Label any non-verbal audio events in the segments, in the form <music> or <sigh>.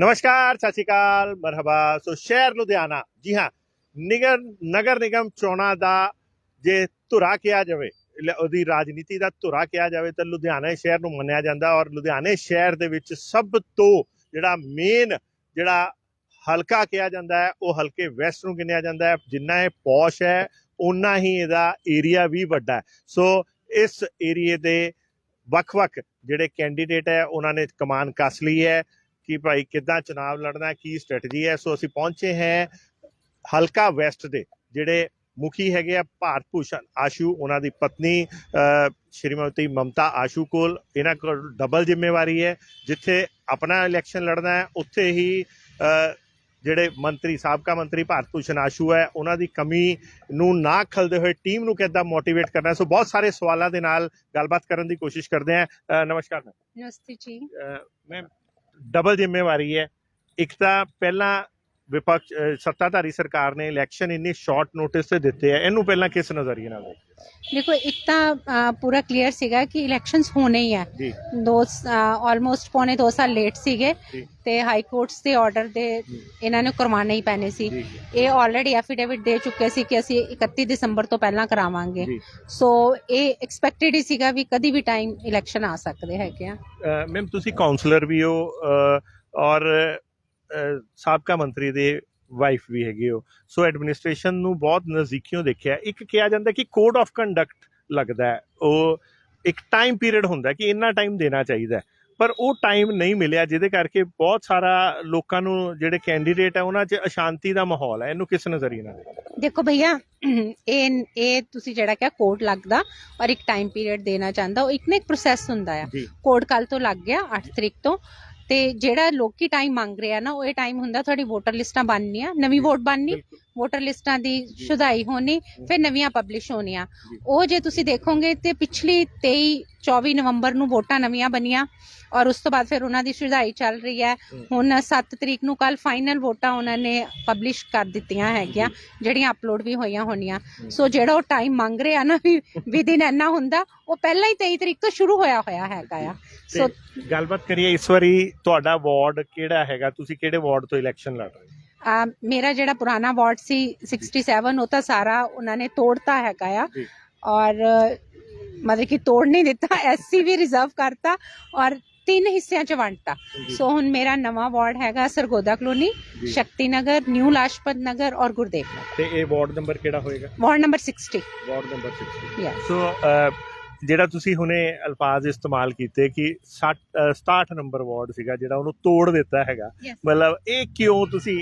ਨਮਸਕਾਰ, ਸਤਿ ਸ਼੍ਰੀ ਅਕਾਲ, ਮਰਹਬਾ। ਸੋ ਸ਼ਹਿਰ ਲੁਧਿਆਣਾ, ਜੀ ਹਾਂ, ਨਿਗਰ, ਨਗਰ ਨਿਗਮ ਚੋਣਾਂ ਦਾ ਜੇ ਧੁਰਾ ਕਿਹਾ ਜਾਵੇ ਉਹਦੀ ਰਾਜਨੀਤੀ ਦਾ ਧੁਰਾ ਕਿਹਾ ਜਾਵੇ, ਤਾਂ ਲੁਧਿਆਣਾ ਸ਼ਹਿਰ ਨੂੰ ਮੰਨਿਆ ਜਾਂਦਾ ਔਰ ਲੁਧਿਆਣੇ ਸ਼ਹਿਰ ਦੇ ਵਿੱਚ ਸਭ ਤੋਂ ਜਿਹੜਾ ਮੇਨ ਜਿਹੜਾ ਹਲਕਾ ਕਿਹਾ ਜਾਂਦਾ ਹੈ, ਉਹ ਹਲਕੇ ਵੈਸਟ ਨੂੰ ਗਿਣਿਆ ਜਾਂਦਾ ਹੈ। ਜਿੰਨਾ ਇਹ ਪੌਸ਼ ਹੈ ਉਨਾ ਹੀ ਇਹਦਾ ਏਰੀਆ ਵੀ ਵੱਡਾ ਹੈ। ਸੋ ਇਸ ਏਰੀਏ ਦੇ ਵੱਖ-ਵੱਖ ਜਿਹੜੇ ਕੈਂਡੀਡੇਟ ਹੈ, ਉਹਨਾਂ ਨੇ ਕਮਾਨ ਕੱਸ ਲਈ ਹੈ। ਕਿ ਭਾਈ ਕਿੱਦਾਂ ਚੁਣਾਵ ਲੜਨਾ ਕੀ ਸਟ੍ਰੈਟਜੀ ਹੈ। ਸੋ ਅਸੀਂ ਪਹੁੰਚੇ ਹੈ ਹਲਕਾ ਵੈਸਟ ਦੇ ਜਿਹੜੇ ਮੁਖੀ ਹੈਗੇ ਆ ਭਾਰਤ ਭੂਸ਼ਣ ਆਸ਼ੂ ਉਹਨਾਂ ਦੀ ਪਤਨੀ ਸ਼੍ਰੀਮਤੀ ਮਮਤਾ ਆਸ਼ੂ ਕੋਲ। ਇਹਨਾਂ ਕੋਲ ਡਬਲ ਜ਼ਿੰਮੇਵਾਰੀ ਹੈ। ਜਿੱਥੇ ਆਪਣਾ ਇਲੈਕਸ਼ਨ ਲੜਨਾ ਹੈ ਉੱਥੇ ਹੀ ਜਿਹੜੇ ਮੰਤਰੀ ਸਾਬਕਾ ਮੰਤਰੀ ਭਾਰਤ ਭੂਸ਼ਣ ਆਸ਼ੂ ਹੈ ਉਹਨਾਂ ਦੀ ਕਮੀ ਨੂੰ ਨਾ ਖਲਦੇ ਹੋਏ ਟੀਮ ਨੂੰ ਕਿੱਦਾਂ ਮੋਟੀਵੇਟ ਕਰਨਾ। ਸੋ ਬਹੁਤ ਸਾਰੇ ਸਵਾਲਾਂ ਦੇ ਨਾਲ ਗੱਲਬਾਤ ਕਰਨ ਦੀ ਕੋਸ਼ਿਸ਼ ਕਰਦੇ ਹਾਂ। ਅਹ, ਨਮਸਕਾਰ ਮੈਮ ਨਮਸਤੇ ਜੀ। ਮੈਂ ਡਬਲ ਜ਼ਿੰਮੇਵਾਰੀ ਹੈ। ਇੱਕ ਤਾਂ ਪਹਿਲਾਂ ਵਿਪਕਸ਼ ਸੱਤਾਧਾਰੀ ਸਰਕਾਰ ਨੇ ਇਲੈਕਸ਼ਨ ਇੰਨੀ ਸ਼ਾਰਟ ਨੋਟਿਸ ਤੇ ਦਿੱਤੇ ਆ ਇਹਨੂੰ ਪਹਿਲਾਂ ਕਿਸ ਨਜ਼ਰੀਏ ਨਾਲ ਦੇਖੋ ਇੱਕ ਤਾਂ ਪੂਰਾ ਕਲੀਅਰ ਸੀਗਾ ਕਿ ਇਲੈਕਸ਼ਨਸ ਹੋਣੇ ਹੀ ਆ। ਦੋ ਆਲਮੋਸਟ ਪੌਣੇ 2 ਸਾਲ ਲੇਟ ਸੀਗੇ। ਤੇ ਹਾਈ ਕੋਰਟਸ ਦੇ ਆਰਡਰ ਦੇ। ਇਹਨਾਂ ਨੇ ਕਰਵਾਉਣੇ ਹੀ ਪੈਣੇ ਸੀ। ਇਹ ਆਲਰੇਡੀ ਐਫੀਡੇਵਿਟ ਦੇ ਚੁੱਕੇ ਸੀ ਕਿ ਅਸੀਂ 31 ਦਸੰਬਰ ਤੋਂ ਪਹਿਲਾਂ ਕਰਾਵਾਂਗੇ। ਸੋ ਇਹ ਐਕਸਪੈਕਟਡ ਹੀ ਸੀਗਾ ਵੀ ਕਦੀ ਵੀ ਟਾਈਮ ਇਲੈਕਸ਼ਨ ਆ ਸਕਦੇ ਹੈਗੇ ਆ। ਮੈਮ ਤੁਸੀਂ ਕਾਉਂਸਲਰ ਵੀ ਹੋ ਔਰ ਸਾਬਕਾ ਮੰਤਰੀ ਦੇ ਵਾਈਫ ਵੀ ਹੈਗੇ ਹੋ ਸੋ ਐਡਮਿਨਿਸਟ੍ਰੇਸ਼ਨ ਨੂੰ ਬਹੁਤ ਨਜ਼ਦੀਕੀਓਂ ਦੇਖਿਆ। ਇੱਕ ਕਿਹਾ ਜਾਂਦਾ ਕਿ ਕੋਡ ਆਫ ਕੰਡਕਟ ਲੱਗਦਾ ਉਹ ਇੱਕ ਟਾਈਮ ਪੀਰੀਅਡ ਹੁੰਦਾ ਕਿ ਇੰਨਾ ਟਾਈਮ ਦੇਣਾ ਚਾਹੀਦਾ। ਪਰ ਉਹ ਟਾਈਮ ਨਹੀਂ ਮਿਲਿਆ ਜਿਹਦੇ ਕਰਕੇ ਬਹੁਤ ਸਾਰਾ ਲੋਕਾਂ ਨੂੰ ਜਿਹੜੇ ਕੈਂਡੀਡੇਟ ਹੈ ਉਹਨਾਂ 'ਚ ਅਸ਼ਾਂਤੀ ਦਾ ਮਾਹੌਲ ਹੈ। ਇਹਨੂੰ ਕਿਸ ਨਜ਼ਰੀਏ ਨਾਲ ਦੇਖੋ ਭਈਆ ਇਹ ਇਹ ਤੁਸੀਂ ਜਿਹੜਾ ਕਿਹਾ ਕੋਡ ਲੱਗਦਾ ਔਰ ਇੱਕ ਟਾਈਮ ਪੀਰੀਅਡ ਦੇਣਾ ਚਾਹੁੰਦਾ। ਉਹ ਇੱਕ ਨਾ ਇੱਕ ਪ੍ਰੋਸੈਸ ਹੁੰਦਾ ਆ। ਕੋਡ ਕੱਲ ਤੋਂ ਲੱਗ ਗਿਆ 8 ਤਰੀਕ ਤੋਂ। ਤੇ ਜਿਹੜਾ ਲੋਕੀ ਟਾਈਮ ਮੰਗ ਰਿਹਾ ਨਾ ਉਹ ਇਹ ਟਾਈਮ ਹੁੰਦਾ ਤੁਹਾਡੀ ਵੋਟਰ ਲਿਸਟਾਂ ਬਣਨੀਆਂ ਨਵੀਂ ਵੋਟ ਬਣਨੀ ਵੋਟਰ ਲਿਸਟਾਂ ਦੀ ਜੀ। ਸ਼ੁਦਾਈ ਹੋਣੀ ਫਿਰ ਨਵੀਆਂ ਪਬਲਿਸ਼ ਹੋਣੀਆਂ। ਉਹ ਜੇ ਤੁਸੀਂ ਦੇਖੋਗੇ ਤੇ ਪਿਛਲੀ 23 24 ਨਵੰਬਰ ਨੂੰ ਵੋਟਾਂ ਨਵੀਆਂ ਬਣੀਆਂ ਔਰ ਉਸ ਤੋਂ ਬਾਅਦ ਫਿਰ ਉਹਨਾਂ ਦੀ ਸ਼ੁਦਾਈ ਚੱਲ ਰਹੀ ਹੈ। ਹੁਣ 7 ਤਰੀਕ ਨੂੰ ਕੱਲ ਫਾਈਨਲ ਵੋਟਾਂ ਉਹਨਾਂ ਨੇ ਪਬਲਿਸ਼ ਕਰ ਦਿੱਤੀਆਂ ਹੈਗੀਆਂ ਜਿਹੜੀਆਂ ਅਪਲੋਡ ਵੀ ਹੋਈਆਂ ਹੋਣੀਆਂ। ਸੋ ਜਿਹੜਾ ਉਹ ਟਾਈਮ ਮੰਗ ਰਿਹਾ ਨਾ ਵੀ ਵਿਦਿਨ ਇੰਨਾ ਹੁੰਦਾ ਉਹ ਪਹਿਲਾਂ ਹੀ 23 ਤਰੀਕ ਤੋਂ ਸ਼ੁਰੂ ਹੋਇਆ ਹੋਇਆ ਹੈਗਾ ਆ। ਸੋ ਗੱਲਬਾਤ ਕਰੀਏ ਇਸ ਵਾਰੀ ਤੁਹਾਡਾ ਵਾਰਡ ਕਿਹੜਾ ਹੈਗਾ? ਤੁਸੀਂ ਕਿਹੜੇ ਵਾਰਡ ਤੋਂ ਇਲੈਕਸ਼ਨ ਲੜ ਰਹੇ ਹੋ? ਆ ਮੇਰਾ ਜਿਹੜਾ ਪੁਰਾਣਾ ਵਾਰਡ ਸੀ 67 ਉਹ ਤਾਂ ਸਾਰਾ ਉਹਨਾਂ ਨੇ ਤੋੜਤਾ ਹੈਗਾ ਆ। ਔਰ ਮਤਲਬ ਕਿ ਤੋੜ ਨਹੀਂ ਦਿੱਤਾ ਐਸਸੀ ਵੀ ਰਿਜ਼ਰਵ ਕਰਤਾ। ਔਰ ਤਿੰਨ ਹਿੱਸਿਆਂ ਚ ਵੰਡਤਾ। ਸੋ ਹੁਣ ਮੇਰਾ ਨਵਾਂ ਵਾਰਡ ਹੈਗਾ ਸਰਗੋਦਾ ਕਲੋਨੀ। ਸ਼ਕਤੀ ਨਗਰ ਨਿਊ ਲਾਜਪਤ ਨਗਰ ਔਰ ਗੁਰਦੇਵ ਨਗਰ। ਤੇ ਇਹ ਵਾਰਡ ਨੰਬਰ ਕਿਹੜਾ ਹੋਏਗਾ? Ward number 60 ward number 60 yes so ਜਿਹੜਾ ਤੁਸੀਂ ਹੁਣੇ ਅਲਫਾਜ਼ ਇਸਤੇਮਾਲ ਕੀਤੇ ਕਿ 60 ਅਹ, 67 ਨੰਬਰ ਵਾਰਡ ਸੀਗਾ ਜਿਹੜਾ ਉਹਨੂੰ ਤੋੜ ਦਿੱਤਾ ਹੈਗਾ. ਮਤਲਬ ਇਹ ਕਿਉਂ ਤੁਸੀਂ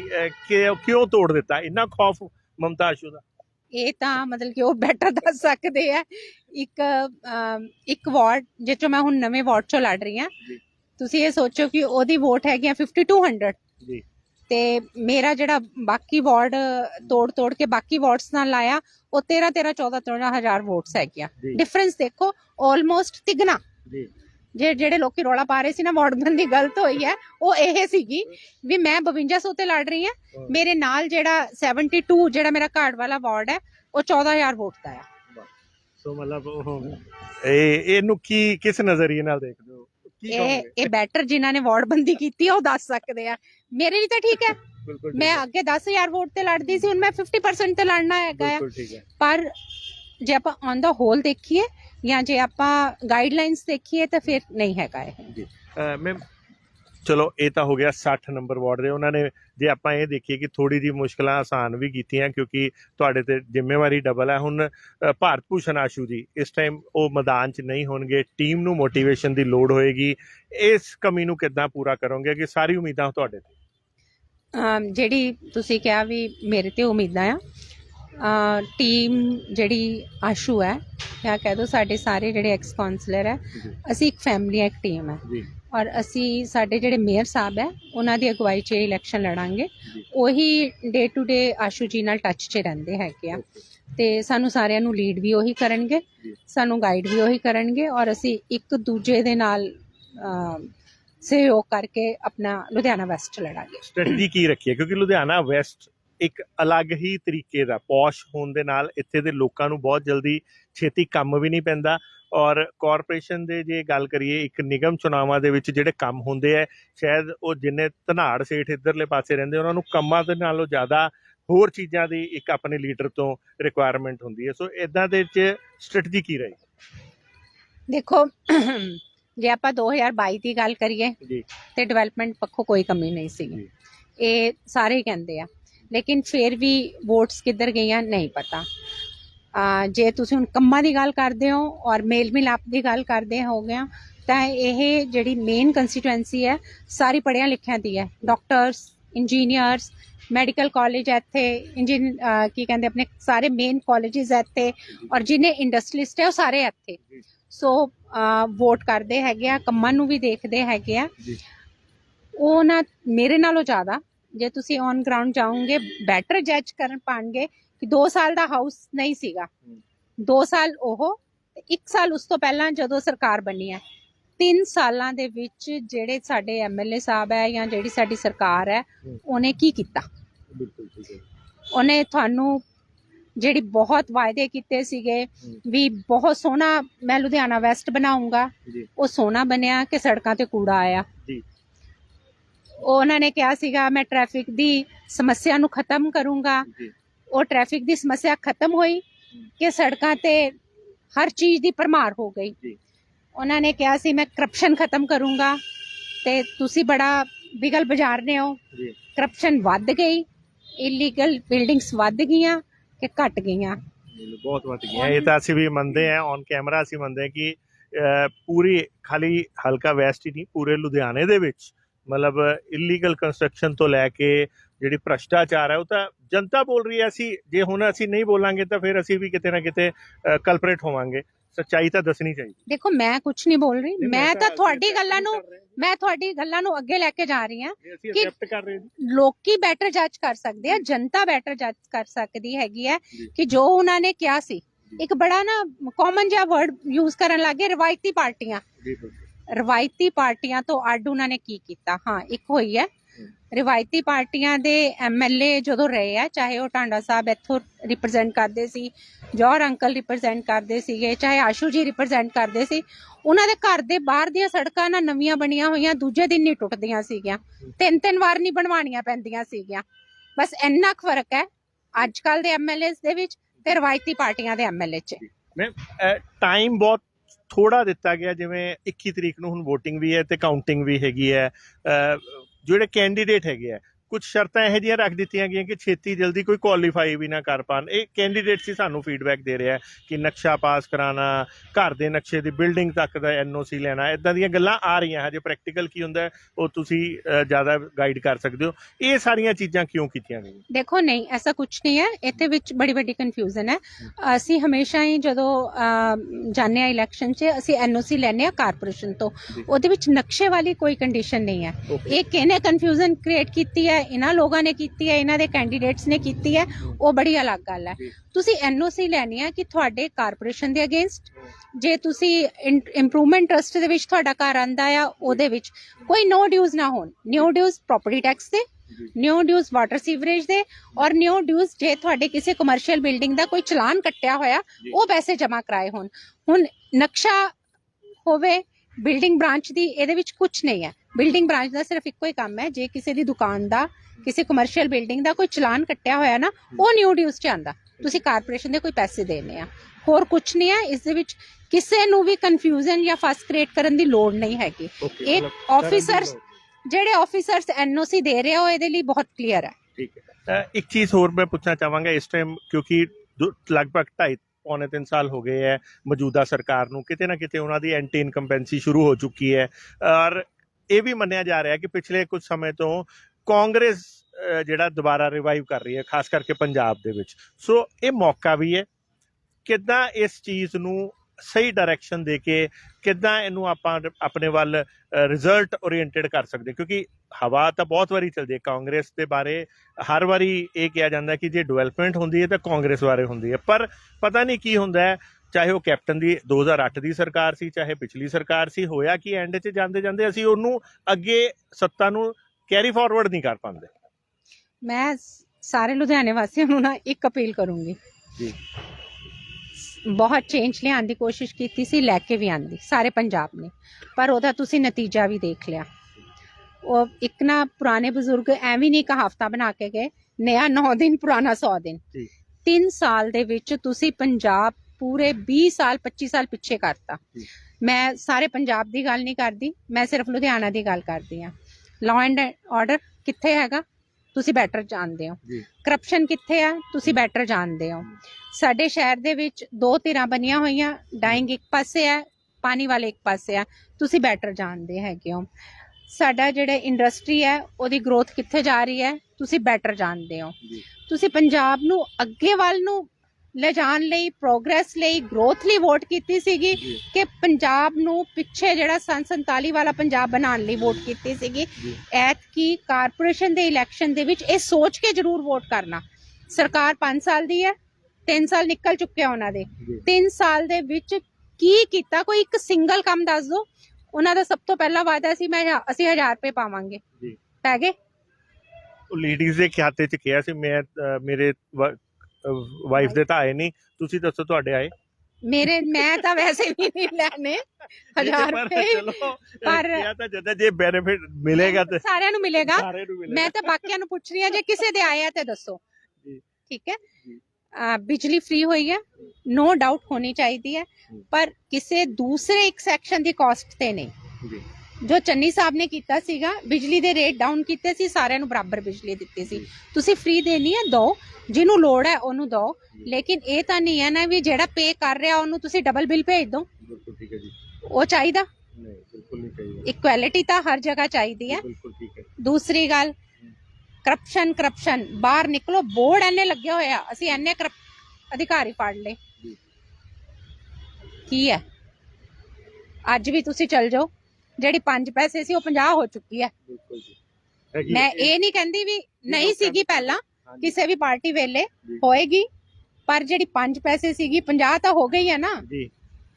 ਕਿਉਂ ਤੋੜ ਦਿੱਤਾ? ਇੰਨਾ ਖੌਫ ਮਮਤਾ ਆਸ਼ੂ ਦਾ। ਇਹ ਤਾਂ ਮਤਲਬ ਕਿ ਉਹ ਬੈਟਰ ਦੱਸ ਸਕਦੇ ਆ। ਇੱਕ ਇੱਕ ਵਾਰਡ ਚੋਂ ਮੈਂ ਹੁਣ ਨਵੇਂ ਵਾਰਡ ਚੋਂ ਲੜ ਰਹੀ ਜੀ। ਤੁਸੀਂ ਇਹ ਸੋਚੋ ਕਿ ਉਹਦੀ ਵੋਟ ਹੈਗੀ ਆ 5200 ਜੀ। ਤੇ ਮੇਰਾ ਜਿਹੜਾ ਬਾਕੀ ਵਾਰਡ ਤੋੜ ਤੋੜ ਕੇ ਬਾਕੀ ਵਾਰਡਸ ਨਾਲ ਲਾਇਆ ਉਹ 13 13 14 13 ਹਜ਼ਾਰ ਵੋਟਸ ਹੈਗੀਆਂ ਡਿਫਰੈਂਸ ਦੇਖੋ ਆਲਮੋਸਟ ਤਿਗਣਾ। ਜੀ। ਜੇ ਜਿਹੜੇ ਲੋਕੀ ਰੋਲਾ ਪਾ ਰਹੇ ਸੀ ਨਾ ਵਾਰਡ ਬੰਦੀ ਗਲਤ ਹੋਈ ਹੈ ਉਹ ਇਹ ਸੀਗੀ ਵੀ ਮੈਂ 5200 ਤੇ ਲੜ ਰਹੀ ਹਾਂ। ਮੇਰੇ ਨਾਲ ਜਿਹੜਾ 72 ਜਿਹੜਾ ਮੇਰਾ ਘਾਟ ਵਾਲਾ ਵਾਰਡ ਹੈ ਉਹ 14000 ਵੋਟ ਦਾ ਹੈ। ਸੋ ਮਤਲਬ ਇਹ ਇਹਨੂੰ ਕੀ ਕਿਸ ਨਜ਼ਰੀਏ ਨਾਲ ਦੇਖਦੇ ਹੋ? ਕੀ ਇਹ ਇਹ ਬੈਟਰ ਜਿਨ੍ਹਾਂ ਨੇ ਵਾਰਡ ਬੰਦੀ ਕੀਤੀ ਆ ਉਹ ਦੱਸ ਸਕਦੇ ਆ। ਮੇਰੇ ਲਈ ਤਾਂ ਠੀਕ ਹੈ। ਮੈਂ ਅੱਗੇ 10000 ਵੋਟ ਤੇ ਲੜਦੀ ਸੀ ਹੁਣ ਮੈਂ 50% ਤੇ ਲੜਨਾ ਹੈਗਾ ਆ। ਪਰ ਜੇ ਆਪਾਂ ਔਨ ਦਾ ਹੋਲ ਦੇਖੀਏ ਜਾਂ ਜੇ ਆਪਾਂ ਗਾਈਡਲਾਈਨਸ ਦੇਖੀਏ ਤਾਂ ਫਿਰ ਨਹੀਂ ਹੈਗਾ ਇਹ। ਮੈਮ ਚਲੋ ਇਹ ਤਾਂ ਹੋ ਗਿਆ 60 ਨੰਬਰ ਵਾਰਡ ਦੇ। ਉਹਨਾਂ ਨੇ ਜੇ ਆਪਾਂ ਇਹ ਦੇਖੀਏ ਕਿ ਥੋੜੀ ਜੀ ਮੁਸ਼ਕਲਾਂ ਆਸਾਨ ਵੀ ਕੀਤੀਆਂ ਕਿਉਂਕਿ ਤੁਹਾਡੇ ਤੇ ਜ਼ਿੰਮੇਵਾਰੀ ਡਬਲ ਹੈ। ਹੁਣ ਭਾਰਤ ਭੂਸ਼ਣ ਆਸ਼ੂ ਜੀ ਇਸ ਟਾਈਮ ਉਹ ਮੈਦਾਨ 'ਚ ਨਹੀਂ ਹੋਣਗੇ। ਟੀਮ ਨੂੰ ਮੋਟੀਵੇਸ਼ਨ ਦੀ ਲੋੜ ਹੋਏਗੀ। ਇਸ ਕਮੀ ਨੂੰ ਕਿੱਦਾਂ ਪੂਰਾ ਕਰੋਗੇ? ਕਿ ਸਾਰੀ ਉਮੀਦਾਂ ਤੁਹਾਡੇ ਤੇ। ਜਿਹੜੀ ਤੁਸੀਂ ਕਿਹਾ ਵੀ ਮੇਰੇ ਤੇ ਉਮੀਦਾਂ ਆ ਟੀਮ ਜਿਹੜੀ ਆਸ਼ੂ ਹੈ ਜਾਂ ਕਹਿ ਦੋ ਸਾਡੇ ਸਾਰੇ ਜਿਹੜੇ ਐਕਸ ਕਾਉਂਸਲਰ ਹੈ ਅਸੀਂ ਇੱਕ ਫੈਮਿਲੀ ਇੱਕ ਟੀਮ ਹੈ। ਔਰ ਅਸੀਂ ਸਾਡੇ ਜਿਹੜੇ ਮੇਅਰ ਸਾਹਿਬ ਹੈ ਉਹਨਾਂ ਦੀ ਅਗਵਾਈ 'ਚ ਇਲੈਕਸ਼ਨ ਲੜਾਂਗੇ। ਉਹੀ ਡੇ ਟੂ ਡੇ ਆਸ਼ੂ ਜੀ ਨਾਲ ਟੱਚ 'ਚ ਰਹਿੰਦੇ ਹੈਗੇ ਆ। ਤੇ ਸਾਨੂੰ ਸਾਰਿਆਂ ਨੂੰ ਲੀਡ ਵੀ ਉਹੀ ਕਰਨਗੇ। ਸਾਨੂੰ ਗਾਈਡ ਵੀ ਉਹੀ ਕਰਨਗੇ ਔਰ ਅਸੀਂ ਇੱਕ ਦੂਜੇ ਦੇ ਨਾਲ ਸਹਿਯੋਗ ਕਰਕੇ ਆਪਣਾ ਲੁਧਿਆਣਾ ਵੈਸਟ ਲੜਾਂਗੇ। ਸਟ੍ਰੈਟਜੀ ਕੀ ਰੱਖੀ ਹੈ? ਕਿਉਂਕਿ ਲੁਧਿਆਣਾ ਵੈਸਟ ਇੱਕ ਅਲੱਗ ਹੀ ਤਰੀਕੇ ਦਾ ਪੌਸ਼ ਹੋਣ ਦੇ ਨਾਲ ਇੱਥੇ ਦੇ ਲੋਕਾਂ ਨੂੰ ਬਹੁਤ ਜਲਦੀ ਛੇਤੀ ਕੰਮ ਵੀ ਨਹੀਂ ਪੈਂਦਾ। ਔਰ ਕਾਰਪੋਰੇਸ਼ਨ ਦੇ ਜੇ ਗੱਲ ਕਰੀਏ ਇੱਕ ਨਿਗਮ ਚੁਣਾਵਾਂ ਦੇ ਵਿੱਚ ਜਿਹੜੇ ਕੰਮ ਹੁੰਦੇ ਆ ਸ਼ਾਇਦ ਉਹ ਜਿੰਨੇ ਧਨਾੜ ਸੇਠ ਇੱਧਰਲੇ ਪਾਸੇ ਰਹਿੰਦੇ ਉਹਨਾਂ ਨੂੰ ਕੰਮਾਂ ਦੇ ਨਾਲੋਂ ਜ਼ਿਆਦਾ ਹੋਰ ਚੀਜ਼ਾਂ ਦੀ ਇੱਕ ਆਪਣੇ ਲੀਡਰ ਤੋਂ ਰਿਕੁਆਇਰਮੈਂਟ ਹੁੰਦੀ ਹੈ। ਸੋ ਇਦਾਂ ਦੇ ਚ ਸਟ੍ਰੈਟਜੀ ਕੀ ਰਹੀ ਦੇਖੋ ਜੇ ਆਪਾਂ 2022 ਦੀ ਗੱਲ ਕਰੀਏ ਜੀ। ਤੇ ਡਿਵੈਲਪਮੈਂਟ ਪੱਖੋਂ ਕੋਈ ਕਮੀ ਨਹੀਂ ਸੀਗੀ। ਇਹ ਸਾਰੇ ਕਹਿੰਦੇ ਆ ਲੇਕਿਨ ਫਿਰ ਵੀ ਵੋਟਸ ਕਿੱਧਰ ਗਈਆਂ ਨਹੀਂ ਪਤਾ। ਜੇ ਤੁਸੀਂ ਹੁਣ ਕੰਮਾਂ ਦੀ ਗੱਲ ਕਰਦੇ ਹੋ ਔਰ ਮੇਲ ਮਿਲਾਪ ਦੀ ਗੱਲ ਕਰਦੇ ਹੋ ਗਿਆ ਤਾਂ ਇਹ ਜਿਹੜੀ ਮੇਨ ਕੰਸਟੀਟੂਐਂਸੀ ਹੈ ਸਾਰੀ ਪੜ੍ਹਿਆਂ ਲਿਖਿਆਂ ਦੀ ਹੈ। ਡਾਕਟਰਸ ਇੰਜੀਨੀਅਰਸ ਮੈਡੀਕਲ ਕਾਲਜ ਇੱਥੇ ਇੰਜੀਨ ਕੀ ਕਹਿੰਦੇ ਆਪਣੇ ਸਾਰੇ ਮੇਨ ਕਾਲਜਸ ਇੱਥੇ ਔਰ ਜਿਨੇ ਇੰਡਸਟਰੀਲਿਸਟ ਹੈ ਉਹ ਸਾਰੇ ਇੱਥੇ। ਸੋ ਵੋਟ ਕਰਦੇ ਹੈਗੇ ਆ ਕੰਮਾਂ ਨੂੰ ਵੀ ਦੇਖਦੇ ਹੈਗੇ ਆ। ਉਹ ਨਾ ਮੇਰੇ ਨਾਲੋਂ ਜ਼ਿਆਦਾ ਜੇ ਤੁਸੀਂ ਔਨ ਗਰਾਊਂਡ ਜਾਓਗੇ ਬੈਟਰ ਜੱਜ ਕਰਨ ਪਾਣਗੇ ਕਿ 2 ਸਾਲ ਦਾ ਹਾਊਸ ਨਹੀਂ ਸੀਗਾ। 2 ਸਾਲ ਉਹ 1 ਸਾਲ ਉਸ ਤੋਂ ਪਹਿਲਾਂ ਜਦੋਂ ਸਰਕਾਰ ਬਣੀ ਹੈ 3 ਸਾਲਾਂ ਦੇ ਵਿੱਚ ਜਿਹੜੇ ਸਾਡੇ ਐਮਐਲਏ ਸਾਹਿਬ ਹੈ ਜਾਂ ਜਿਹੜੀ ਸਾਡੀ ਸਰਕਾਰ ਹੈ। ਉਹਨੇ ਕੀ ਕੀਤਾ? ਉਹਨੇ ਤੁਹਾਨੂੰ ਜਿਹੜੀ ਬਹੁਤ ਵਾਅਦੇ ਕੀਤੇ ਸੀਗੇ ਵੀ ਬਹੁਤ ਸੋਹਣਾ ਮੈਂ ਲੁਧਿਆਣਾ ਵੈਸਟ ਬਣਾਉਂਗਾ। ਉਹ ਸੋਹਣਾ ਬਣਿਆ ਕਿ ਸੜਕਾਂ ਤੇ ਕੂੜਾ ਆਇਆ। ਉਹਨਾਂ ਨੇ ਕਿਹਾ ਸੀਗਾ ਮੈਂ ਟ੍ਰੈਫਿਕ ਦੀ ਸਮੱਸਿਆ ਨੂੰ ਖਤਮ ਕਰੂੰਗਾ। ਉਹ ਟ੍ਰੈਫਿਕ ਦੀ ਸਮੱਸਿਆ ਖਤਮ ਹੋਈ ਕਿ ਸੜਕਾਂ ਤੇ ਹਰ ਚੀਜ਼ ਦੀ ਭਰਮਾਰ ਹੋ ਗਈ। ਉਹਨਾਂ ਨੇ ਕਿਹਾ ਸੀ ਮੈਂ ਕਰਪਸ਼ਨ ਖਤਮ ਕਰੂੰਗਾ। ਤੇ ਤੁਸੀਂ ਬੜਾ ਬਿਗਲ ਬਾਜ਼ਾਰਨੇ ਹੋ। ਜੀ। ਕਰਪਸ਼ਨ ਵੱਧ ਗਈ ਇਲੀਗਲ ਬਿਲਡਿੰਗਸ ਵੱਧ ਗਈਆਂ ਕਿ ਘਟ ਗਈਆਂ। ਬਹੁਤ ਵੱਧ ਗਿਆ ਇਹ ਤਾਂ ਅਸੀਂ ਵੀ ਮੰਨਦੇ ਆ ਔਨ ਕੈਮਰਾ ਅਸੀਂ ਮੰਨਦੇ ਕਿ ਪੂਰੀ ਖਾਲੀ ਹਲਕਾ ਵੈਸਟ ਹੀ ਨਹੀਂ ਪੂਰੇ ਲੁਧਿਆਣੇ ਦੇ ਵਿੱਚ ਮਤਲਬ ਇਲੀਗਲ ਕੰਸਟਰਕਸ਼ਨ ਤੋਂ ਲੈ ਕੇ ਜਿਹੜੀ ਭ੍ਰਸ਼ਟਾਚਾਰ ਹੈ ਉਹ ਤਾਂ ਜਨਤਾ ਬੋਲ ਰਹੀ ਹੈ ਅਸੀਂ ਜੇ ਹੁਣ ਅਸੀਂ ਨਹੀਂ ਬੋਲਾਂਗੇ ਤਾਂ ਫਿਰ ਅਸੀਂ ਵੀ ਕਿਤੇ ਨਾ ਕਿਤੇ ਕਲਪਰੇਟ ਹੋਵਾਂਗੇ। ਸੱਚਾਈ ਤਾਂ ਦੱਸਣੀ ਚਾਹੀਦੀ ਦੇਖੋ ਮੈਂ ਕੁਝ ਨਹੀਂ ਬੋਲ ਰਹੀ। ਮੈਂ ਤਾਂ ਤੁਹਾਡੀ ਗੱਲਾਂ ਨੂੰ। ਮੈਂ ਤੁਹਾਡੀ ਗੱਲਾਂ ਨੂੰ ਅੱਗੇ ਲੈ ਕੇ ਜਾ ਰਹੀ ਹਾਂ ਕਿ- ਲੋਕੀ ਬੈਟਰ ਜੱਜ ਕਰ ਸਕਦੇ ਆ ਜਨਤਾ ਬੈਟਰ ਜੱਜ ਕਰ ਸਕਦੀ ਹੈਗੀ ਹੈ। ਕਿ ਜੋ ਉਹਨਾਂ ਨੇ ਕਿਹਾ ਸੀ। ਇੱਕ ਬੜਾ ਨਾ ਕਾਮਨ ਜਿਹਾ ਵਰਡ ਯੂਜ਼ ਕਰਨ ਲੱਗੇ ਰਵਾਇਤੀ ਪਾਰਟੀਆਂ। ਰਵਾਇਤੀ ਪਾਰਟੀਆਂ ਤੋਂ ਅੱਡ ਉਹਨਾਂ ਨੇ ਕੀ ਕੀਤਾ? ਹਾਂ, ਇੱਕ ਹੋਈ ਹੈ। ਰਵਾਇਤੀ ਪਾਰਟੀਆਂ ਦੇ ਐਮਐਲਏ ਜਦੋਂ ਰਹੇ ਆ, ਚਾਹੇ ਉਹ ਟਾਂਡਾ ਸਾਹਿਬ ਇੱਥੋਂ ਰਿਪਰੈਜ਼ੈਂਟ ਕਰਦੇ ਸੀ, ਜੌਹਰ ਅੰਕਲ ਰਿਪਰੈਜ਼ੈਂਟ ਕਰਦੇ ਸੀਗੇ, ਚਾਹੇ ਆਸ਼ੂ ਜੀ ਰਿਪਰੈਜ਼ੈਂਟ ਕਰਦੇ ਸੀ, ਉਹਨਾਂ ਦੇ ਘਰ ਦੇ ਬਾਹਰ ਦੀਆਂ ਸੜਕਾਂ ਨਾ ਨਵੀਆਂ ਬਣੀਆਂ ਹੋਈਆਂ, ਦੂਜੇ ਦਿਨ ਨਹੀਂ ਟੁੱਟਦੀਆਂ ਸੀਗੀਆਂ। ਤਿੰਨ ਤਿੰਨ ਵਾਰ ਨਹੀਂ ਬਣਵਾਉਣੀਆਂ ਪੈਂਦੀਆਂ ਸੀਗੀਆਂ। ਬਸ ਇੰਨਾ ਕੁ ਫ਼ਰਕ ਹੈ ਅੱਜ ਕੱਲ ਦੇ ਐਮਐਲਏਸ ਦੇ ਵਿੱਚ ਤੇ ਰਵਾਇਤੀ ਪਾਰਟੀਆਂ ਦੇ ਐਮਐਲਏ 'ਚ। ਟਾਈਮ ਬਹੁਤ ਥੋੜਾ ਦਿੱਤਾ ਗਿਆ ਜਿਵੇਂ 21 ਤਰੀਕ ਨੂੰ ਹੁਣ VOTING ਵੀ ਹੈ ਤੇ ਕਾਊਂਟਿੰਗ ਵੀ ਹੈਗੀ ਹੈ ਅਹ, ਜਿਹੜੇ ਕੈਂਡੀਡੇਟ ਹੈਗੇ ਆ ਕੁਝ ਸ਼ਰਤਾਂ ਇਹੋ ਜਿਹੀਆਂ ਰੱਖ ਦਿੱਤੀਆਂ ਗਈਆਂ ਕਿ ਛੇਤੀ ਜਲਦੀ ਕੋਈ ਕੁਆਲੀਫਾਈ ਵੀ ਨਾ ਕਰ ਪਾਣ। ਇਹ ਕੈਂਡੀਡੇਟ ਸੀ ਸਾਨੂੰ ਫੀਡਬੈਕ ਦੇ ਰਿਹਾ ਕਿ ਨਕਸ਼ਾ ਪਾਸ ਕਰਾਣਾ ਘਰ ਦੇ ਨਕਸ਼ੇ ਦੀ ਬਿਲਡਿੰਗ ਤੱਕ ਦਾ ਐਨਓਸੀ ਲੈਣਾ ਇਦਾਂ ਦੀਆਂ ਗੱਲਾਂ ਆ ਰਹੀਆਂ ਹਜੇ ਪ੍ਰੈਕਟੀਕਲ ਕੀ ਹੁੰਦਾ ਉਹ ਤੁਸੀਂ ਜ਼ਿਆਦਾ ਗਾਈਡ ਕਰ ਸਕਦੇ ਹੋ। ਇਹ ਸਾਰੀਆਂ ਚੀਜ਼ਾਂ ਕਿਉਂ ਕੀਤੀਆਂ ਗਈਆਂ? ਦੇਖੋ ਨਹੀਂ ਐਸਾ ਕੁਝ ਨਹੀਂ ਹੈ। ਇੱਥੇ ਵਿੱਚ ਬੜੀ ਵੱਡੀ ਕਨਫਿਊਜ਼ਨ ਹੈ। ਅਸੀਂ ਹਮੇਸ਼ਾ ਹੀ ਜਦੋਂ ਜਾਂਦੇ ਆ ਇਲੈਕਸ਼ਨ 'ਚ ਅਸੀਂ ਐਨਓਸੀ ਲੈਨੇ ਆ ਕਾਰਪੋਰੇਸ਼ਨ ਤੋਂ। ਉਹਦੇ ਵਿੱਚ ਨਕਸ਼ੇ ਵਾਲੀ ਕੋਈ ਕੰਡੀਸ਼ਨ ਨਹੀਂ ਹੈ। ਇਹ ਕਿਹਨੇ ਕਨਫਿਊਜ਼ਨ ਕ੍ਰੀਏਟ ਕੀਤੀ ਹੈ? ਇਹਨਾਂ ਲੋਕਾਂ ਨੇ ਕੀਤੀ ਹੈ ਇਹਨਾਂ ਦੇ ਕੈਂਡੀਡੇਟਸ ਨੇ ਕੀਤੀ ਹੈ ਉਹ ਬੜੀ ਅਲੱਗ ਗੱਲ ਹੈ। ਤੁਸੀਂ ਐਨਓਸੀ ਲੈਣੀ ਹੈ ਕਿ ਤੁਹਾਡੇ ਕਾਰਪੋਰੇਸ਼ਨ ਦੇ ਅਗੇਂਸਟ ਜੇ ਤੁਸੀਂ ਇੰਪਰੂਵਮੈਂਟ ਟਰਸਟ ਦੇ ਵਿੱਚ ਤੁਹਾਡਾ ਘਰ ਆਂਦਾ ਆ ਉਹਦੇ ਵਿੱਚ। ਕੋਈ ਨੋ ਡਿਊਜ਼ ਨਾ ਹੋਣ। ਨਿਊ ਡਿਊਜ਼ ਪ੍ਰਾਪਰਟੀ ਟੈਕਸ ਦੇ ਨਿਊ ਡਿਊਜ਼ ਵਾਟਰ ਸੀਵਰੇਜ ਦੇ ਔਰ ਨਿਊ ਡਿਊਜ਼ ਜੇ ਤੁਹਾਡੇ ਕਿਸੇ ਕਮਰਸ਼ੀਅਲ ਬਿਲਡਿੰਗ ਦਾ ਕੋਈ ਚਲਾਨ ਕੱਟਿਆ ਹੋਇਆ। ਉਹ ਪੈਸੇ ਜਮ੍ਹਾਂ ਕਰਾਏ ਹੋਣ। ਹੁਣ ਨਕਸ਼ਾ ਹੋਵੇ ਬਿਲਡਿੰਗ ਬ੍ਰਾਂਚ ਦੀ ਇਹਦੇ ਵਿੱਚ ਕੁਝ ਨਹੀਂ ਹੈ। ਬਿਲਡਿੰਗ ਬ੍ਰਾਂਚ ਦਾ ਸਿਰਫ ਇੱਕੋ ਹੀ ਕੰਮ ਹੈ। ਜੇ ਕਿਸੇ ਦੀ ਦੁਕਾਨ ਦਾ ਕਿਸੇ ਕਮਰਸ਼ੀਅਲ ਬਿਲਡਿੰਗ ਦਾ ਕੋਈ ਚਲਾਨ ਕੱਟਿਆ ਹੋਇਆ ਨਾ ਉਹ ਨਿਊ ਡਿਊਜ਼ ਚ ਆਂਦਾ ਤੁਸੀਂ ਕਾਰਪੋਰੇਸ਼ਨ ਦੇ ਕੋਈ ਪੈਸੇ ਦੇਣੇ ਆ। ਹੋਰ ਕੁਝ ਨਹੀਂ ਹੈ। ਇਸ ਦੇ ਵਿੱਚ ਕਿਸੇ ਨੂੰ ਵੀ ਕਨਫਿਊਜ਼ਨ ਜਾਂ ਫਸ ਕ੍ਰੀਏਟ ਕਰਨ ਦੀ ਲੋੜ ਨਹੀਂ ਹੈਗੀ। ਇੱਕ officers- ਜਿਹੜੇ ਆਫੀਸਰਸ ਐਨਓਸੀ ਦੇ ਰਹੇ ਆ ਉਹ ਇਹਦੇ ਲਈ ਬਹੁਤ ਕਲੀਅਰ ਹੈ। ਠੀਕ ਹੈ। ਇੱਕ ਚੀਜ਼ ਹੋਰ ਮੈਂ ਪੁੱਛਣਾ ਚਾਹਾਂਗਾ ਇਸ ਟਾਈਮ ਕਿਉਂਕਿ ਲਗਭਗ 2.5 ਪੌਣੇ 3 ਸਾਲ ਹੋ ਗਏ ਹੈ ਮੌਜੂਦਾ ਸਰਕਾਰ ਨੂੰ ਕਿਤੇ ਨਾ ਕਿਤੇ ਉਹਨਾਂ ਦੀ ਐਂਟੀ ਇਨਕੰਪੈਂਸੀ ਸ਼ੁਰੂ ਹੋ ਚੁੱਕੀ ਹੈ। ਔਰ ਇਹ ਵੀ ਮੰਨਿਆ ਜਾ ਰਿਹਾ ਕਿ ਪਿਛਲੇ ਕੁਝ ਸਮੇਂ ਤੋਂ ਕਾਂਗਰਸ ਜਿਹੜਾ ਦੁਬਾਰਾ ਰਿਵਾਈਵ ਕਰ ਰਹੀ ਹੈ, ਖਾਸ ਕਰਕੇ ਪੰਜਾਬ ਦੇ ਵਿੱਚ। ਸੋ ਇਹ ਮੌਕਾ ਵੀ ਹੈ। ਕਿੱਦਾਂ ਇਸ ਚੀਜ਼ ਨੂੰ ਸਹੀ ਡਾਇਰੈਕਸ਼ਨ ਦੇ ਕੇ ਕਿੱਦਾਂ ਇਹਨੂੰ ਆਪਾਂ ਆਪਣੇ ਵੱਲ ਰਿਜ਼ਲਟ ਓਰੀਐਂਟਡ ਕਰ ਸਕਦੇ? ਕਿਉਂਕਿ ਹਵਾ ਤਾਂ ਬਹੁਤ ਵਾਰੀ ਚੱਲਦੀ ਹੈ। ਕਾਂਗਰਸ ਦੇ ਬਾਰੇ ਹਰ ਵਾਰੀ ਇਹ ਕਿਹਾ ਜਾਂਦਾ ਕਿ ਜੇ ਡਿਵੈਲਪਮੈਂਟ ਹੁੰਦੀ ਹੈ ਤਾਂ ਕਾਂਗਰਸ ਬਾਰੇ ਹੁੰਦੀ ਹੈ। ਪਰ ਪਤਾ ਨਹੀਂ ਕੀ ਹੁੰਦਾ ਹੈ ਚਾਹੇ ਉਹ ਕੈਪਟਨ ਦੀ 2008 ਦੀ ਸਰਕਾਰ ਸੀ ਚਾਹੇ ਪਿਛਲੀ ਸਰਕਾਰ ਸੀ ਹੋਇਆ ਕਿ ਐਂਡ 'ਚ ਜਾਂਦੇ ਜਾਂਦੇ ਅਸੀਂ ਉਹਨੂੰ ਅੱਗੇ ਸੱਤਾ ਨੂੰ ਕੈਰੀ ਫਾਰਵਰਡ ਨਹੀਂ ਕਰ ਪਾਉਂਦੇ। ਮੈਂ ਸਾਰੇ ਲੁਧਿਆਣੇ ਵਾਸੀਆਂ ਨੂੰ ਨਾ ਇੱਕ ਅਪੀਲ ਕਰੂੰਗੀ। ਜੀ। ਬਹੁਤ ਚੇਂਜ ਲਿਆਉਣ ਦੀ ਕੋਸ਼ਿਸ਼ ਕੀਤੀ ਸੀ ਲੈ ਕੇ ਵੀ ਆਂਦੀ ਸਾਰੇ ਪੰਜਾਬ ਨੇ। ਪਰ ਉਹਦਾ ਤੁਸੀਂ ਨਤੀਜਾ ਵੀ ਦੇਖ ਲਿਆ। ਉਹ ਇੱਕ ਨਾ ਪੁਰਾਣੇ ਬਜ਼ੁਰਗ ਐਵੇਂ ਨਹੀਂ ਇੱਕ ਹਫਤਾ ਬਣਾ ਕੇ ਗਏ ਨया 9 ਦਿਨ ਪੁਰਾਣਾ 100 ਦਿਨ। ਜੀ। 3 ਸਾਲ ਦੇ ਵਿੱਚ ਤੁਸੀਂ ਪੰਜਾਬ ਪੂਰੇ 20 ਸਾਲ 25 ਸਾਲ ਪਿੱਛੇ ਕਰਤਾ। ਮੈਂ ਸਾਰੇ ਪੰਜਾਬ ਦੀ ਗੱਲ ਨਹੀਂ ਕਰਦੀ ਮੈਂ ਸਿਰਫ ਲੁਧਿਆਣਾ ਦੀ ਗੱਲ ਕਰਦੀ ਆ ਲਾਅ ਐਂਡ ਆਰਡਰ ਕਿੱਥੇ ਹੈਗਾ? ਤੁਸੀਂ ਬੈਟਰ ਜਾਣਦੇ ਹੋ। ਕਰਪਸ਼ਨ ਕਿੱਥੇ ਆ? ਤੁਸੀਂ ਬੈਟਰ ਜਾਣਦੇ ਹੋ। ਸਾਡੇ ਸ਼ਹਿਰ ਦੇ ਵਿੱਚ ਦੋ ਧਿਰਾਂ ਬਣੀਆਂ ਹੋਈਆਂ ਡਾਈਂਗ ਇੱਕ ਪਾਸੇ ਹੈ ਪਾਣੀ ਵਾਲੇ ਇੱਕ ਪਾਸੇ ਆ। ਤੁਸੀਂ ਬੈਟਰ ਜਾਣਦੇ ਹੈਗੇ ਹੋ। ਸਾਡਾ ਜਿਹੜਾ ਇੰਡਸਟਰੀ ਹੈ ਉਹਦੀ ਗਰੋਥ ਕਿੱਥੇ ਜਾ ਰਹੀ ਹੈ? ਤੁਸੀਂ ਬੈਟਰ ਜਾਣਦੇ ਹੋ। ਤੁਸੀਂ ਪੰਜਾਬ ਨੂੰ ਅੱਗੇ ਵੱਲ ਨੂੰ ਲਿਜਾਣ ਲਈ ਪ੍ਰੋਗਰੈਸ ਲਈ ਗਰੋਥ ਲਈ ਵੋਟ ਕੀਤੀ ਸੀਗੀ ਕਿ ਪੰਜਾਬ ਨੂੰ ਪਿੱਛੇ ਜਿਹੜਾ ਸੰਨ 47 ਵਾਲਾ ਪੰਜਾਬ ਬਣਾਉਣ ਲਈ ਵੋਟ ਕੀਤੀ ਸੀਗੀ। ਜੀ। ਐਤਕੀ ਕਾਰਪੋਰੇਸ਼ਨ ਦੇ ਇਲੈਕਸ਼ਨ ਦੇ ਵਿੱਚ ਇਹ ਸੋਚ ਕੇ ਜ਼ਰੂਰ ਵੋਟ ਕਰਨਾ। ਸਰਕਾਰ 5 ਸਾਲ ਦੀ ਹੈ 3 ਸਾਲ ਨਿਕਲ ਚੁੱਕੇ ਆ ਉਹਨਾਂ ਦੇ। ਜੀ। 3 ਸਾਲ ਦੇ ਵਿੱਚ ਕੀ ਕੀਤਾ? ਕੋਈ ਇੱਕ ਸਿੰਗਲ ਕੰਮ ਦੱਸ ਦਿਓ। ਉਹਨਾਂ ਦਾ ਸਭ ਤੋਂ ਪਹਿਲਾ ਵਾਅਦਾ ਸੀ ਮੈਂ ਅਸੀਂ 1000 ਰੁਪਏ ਪਾਵਾਂਗੇ। ਜੀ। ਪੈ ਗਏ? ਉਹ ਲੇਡੀਜ਼ ਦੇ ਖਾਤੇ 'ਚ ਕਿਹਾ ਸੀ ਮੈਂ ਮੇਰੇ ਵਾਈਫ ਦੇ ਤਾਂ ਆਏ ਨਹੀਂ। ਤੁਸੀਂ ਦੱਸੋ ਤੁਹਾਡੇ ਆਏ। ਮੇਰੇ ਮੈਂ ਤਾਂ ਵੈਸੇ ਵੀ ਨਹੀਂ ਲੈਣੇ। 1000 ਪਰ ਰੁਪਏ ਪਰ- ਕਿਹਾ ਤਾਂ ਜਦੋਂ ਜੇ ਬੈਨੀਫਿਟ ਮਿਲੇਗਾ ਤੇ ਸਾਰਿਆਂ ਨੂੰ ਮਿਲੇਗਾ। ਮੈਂ ਤਾਂ ਬਾਕੀਆਂ ਨੂੰ ਪੁੱਛ ਰਹੀ ਹਾਂ ਜੇ ਕਿਸੇ ਦੇ ਆਏ ਆ ਤੇ ਦੱਸੋ। ਜੀ। ਠੀਕ ਹੈ? ਬਿਜਲੀ ਫ੍ਰੀ ਹੋਈ ਹੈ। ਨੋ ਡਾਊਟ ਹੋਣੀ ਚਾਹੀਦੀ ਹੈ। ਪਰ ਕਿਸੇ ਦੂਸਰੇ ਇੱਕ ਸੈਕਸ਼ਨ ਦੀ ਕਾਸਟ ਤੇ ਨਹੀਂ। ਜੀ। ਚੰਨੀ ਸਾਹਿਬ ਨੇ ਕੀਤਾ ਸੀਗਾ ਬਿਜਲੀ ਦੇ ਰੇਟ ਡਾਊਨ ਕੀਤੇ ਸੀ ਸਾਰਿਆਂ ਨੂੰ ਬਰਾਬਰ ਬਿਜਲੀ ਦਿੱਤੀ ਸੀ। ਤੁਸੀਂ ਫ੍ਰੀ ਦੇਣੀ ਹੈ ਦੋ। ਜਿਹਨੂੰ ਲੋੜ ਹੈ ਉਹਨੂੰ ਦੋ। ਲੇਕਿਨ ਇਹ ਤਾਂ ਨਹੀਂ ਹੈ ਨਾ ਵੀ ਜਿਹੜਾ ਪੇ ਕਰ ਰਿਹਾ ਉਹਨੂੰ ਤੁਸੀਂ ਡਬਲ ਬਿੱਲ ਭੇਜ ਦਿਓ ਬਿਲਕੁਲ ਠੀਕ ਹੈ ਜੀ। ਉਹ ਚਾਹੀਦਾ? ਨਹੀਂ ਬਿਲਕੁਲ ਨਹੀਂ ਚਾਹੀਦਾ। ਇਕੁਐਲਿਟੀ ਤਾਂ ਹਰ ਜਗ੍ਹਾ ਚਾਹੀਦੀ ਹੈ। ਬਿਲਕੁਲ ਠੀਕ ਹੈ। ਦੂਸਰੀ ਗੱਲ ਕਰਪਸ਼ਨ ਕਰਪਸ਼ਨ ਬਾਹਰ ਨਿਕਲੋ ਬੋਰਡ ਐਨੇ ਲੱਗੇ ਹੋਏ ਆ ਅਸੀਂ ਐਨੇ ਕਰਪ- ਅਧਿਕਾਰੀ ਫੜ ਲਏ। ਕੀ ਹੈ? ਅੱਜ ਵੀ ਤੁਸੀਂ ਚੱਲ ਜਾਓ। ਜਿਹੜੀ 5 ਪੈਸੇ ਸੀ ਉਹ 50 ਹੋ ਚੁੱਕੀ ਹੈ। ਬਿਲਕੁਲ ਜੀ। ਹੈਗੀ ਮੈਂ। ਇਹ ਨਹੀਂ ਕਹਿੰਦੀ ਵੀ ਨਹੀਂ ਸੀਗੀ ਦੀ- ਪਹਿਲਾਂ। ਕਿਸੇ ਵੀ ਪਾਰਟੀ ਵੇਲੇ। ਹੋਏਗੀ ਪਰ ਜਿਹੜੀ 5 ਪੈਸੇ ਸੀਗੀ 50 ਤਾਂ ਹੋ ਗਈ ਹੈ ਨਾ। ਜੀ।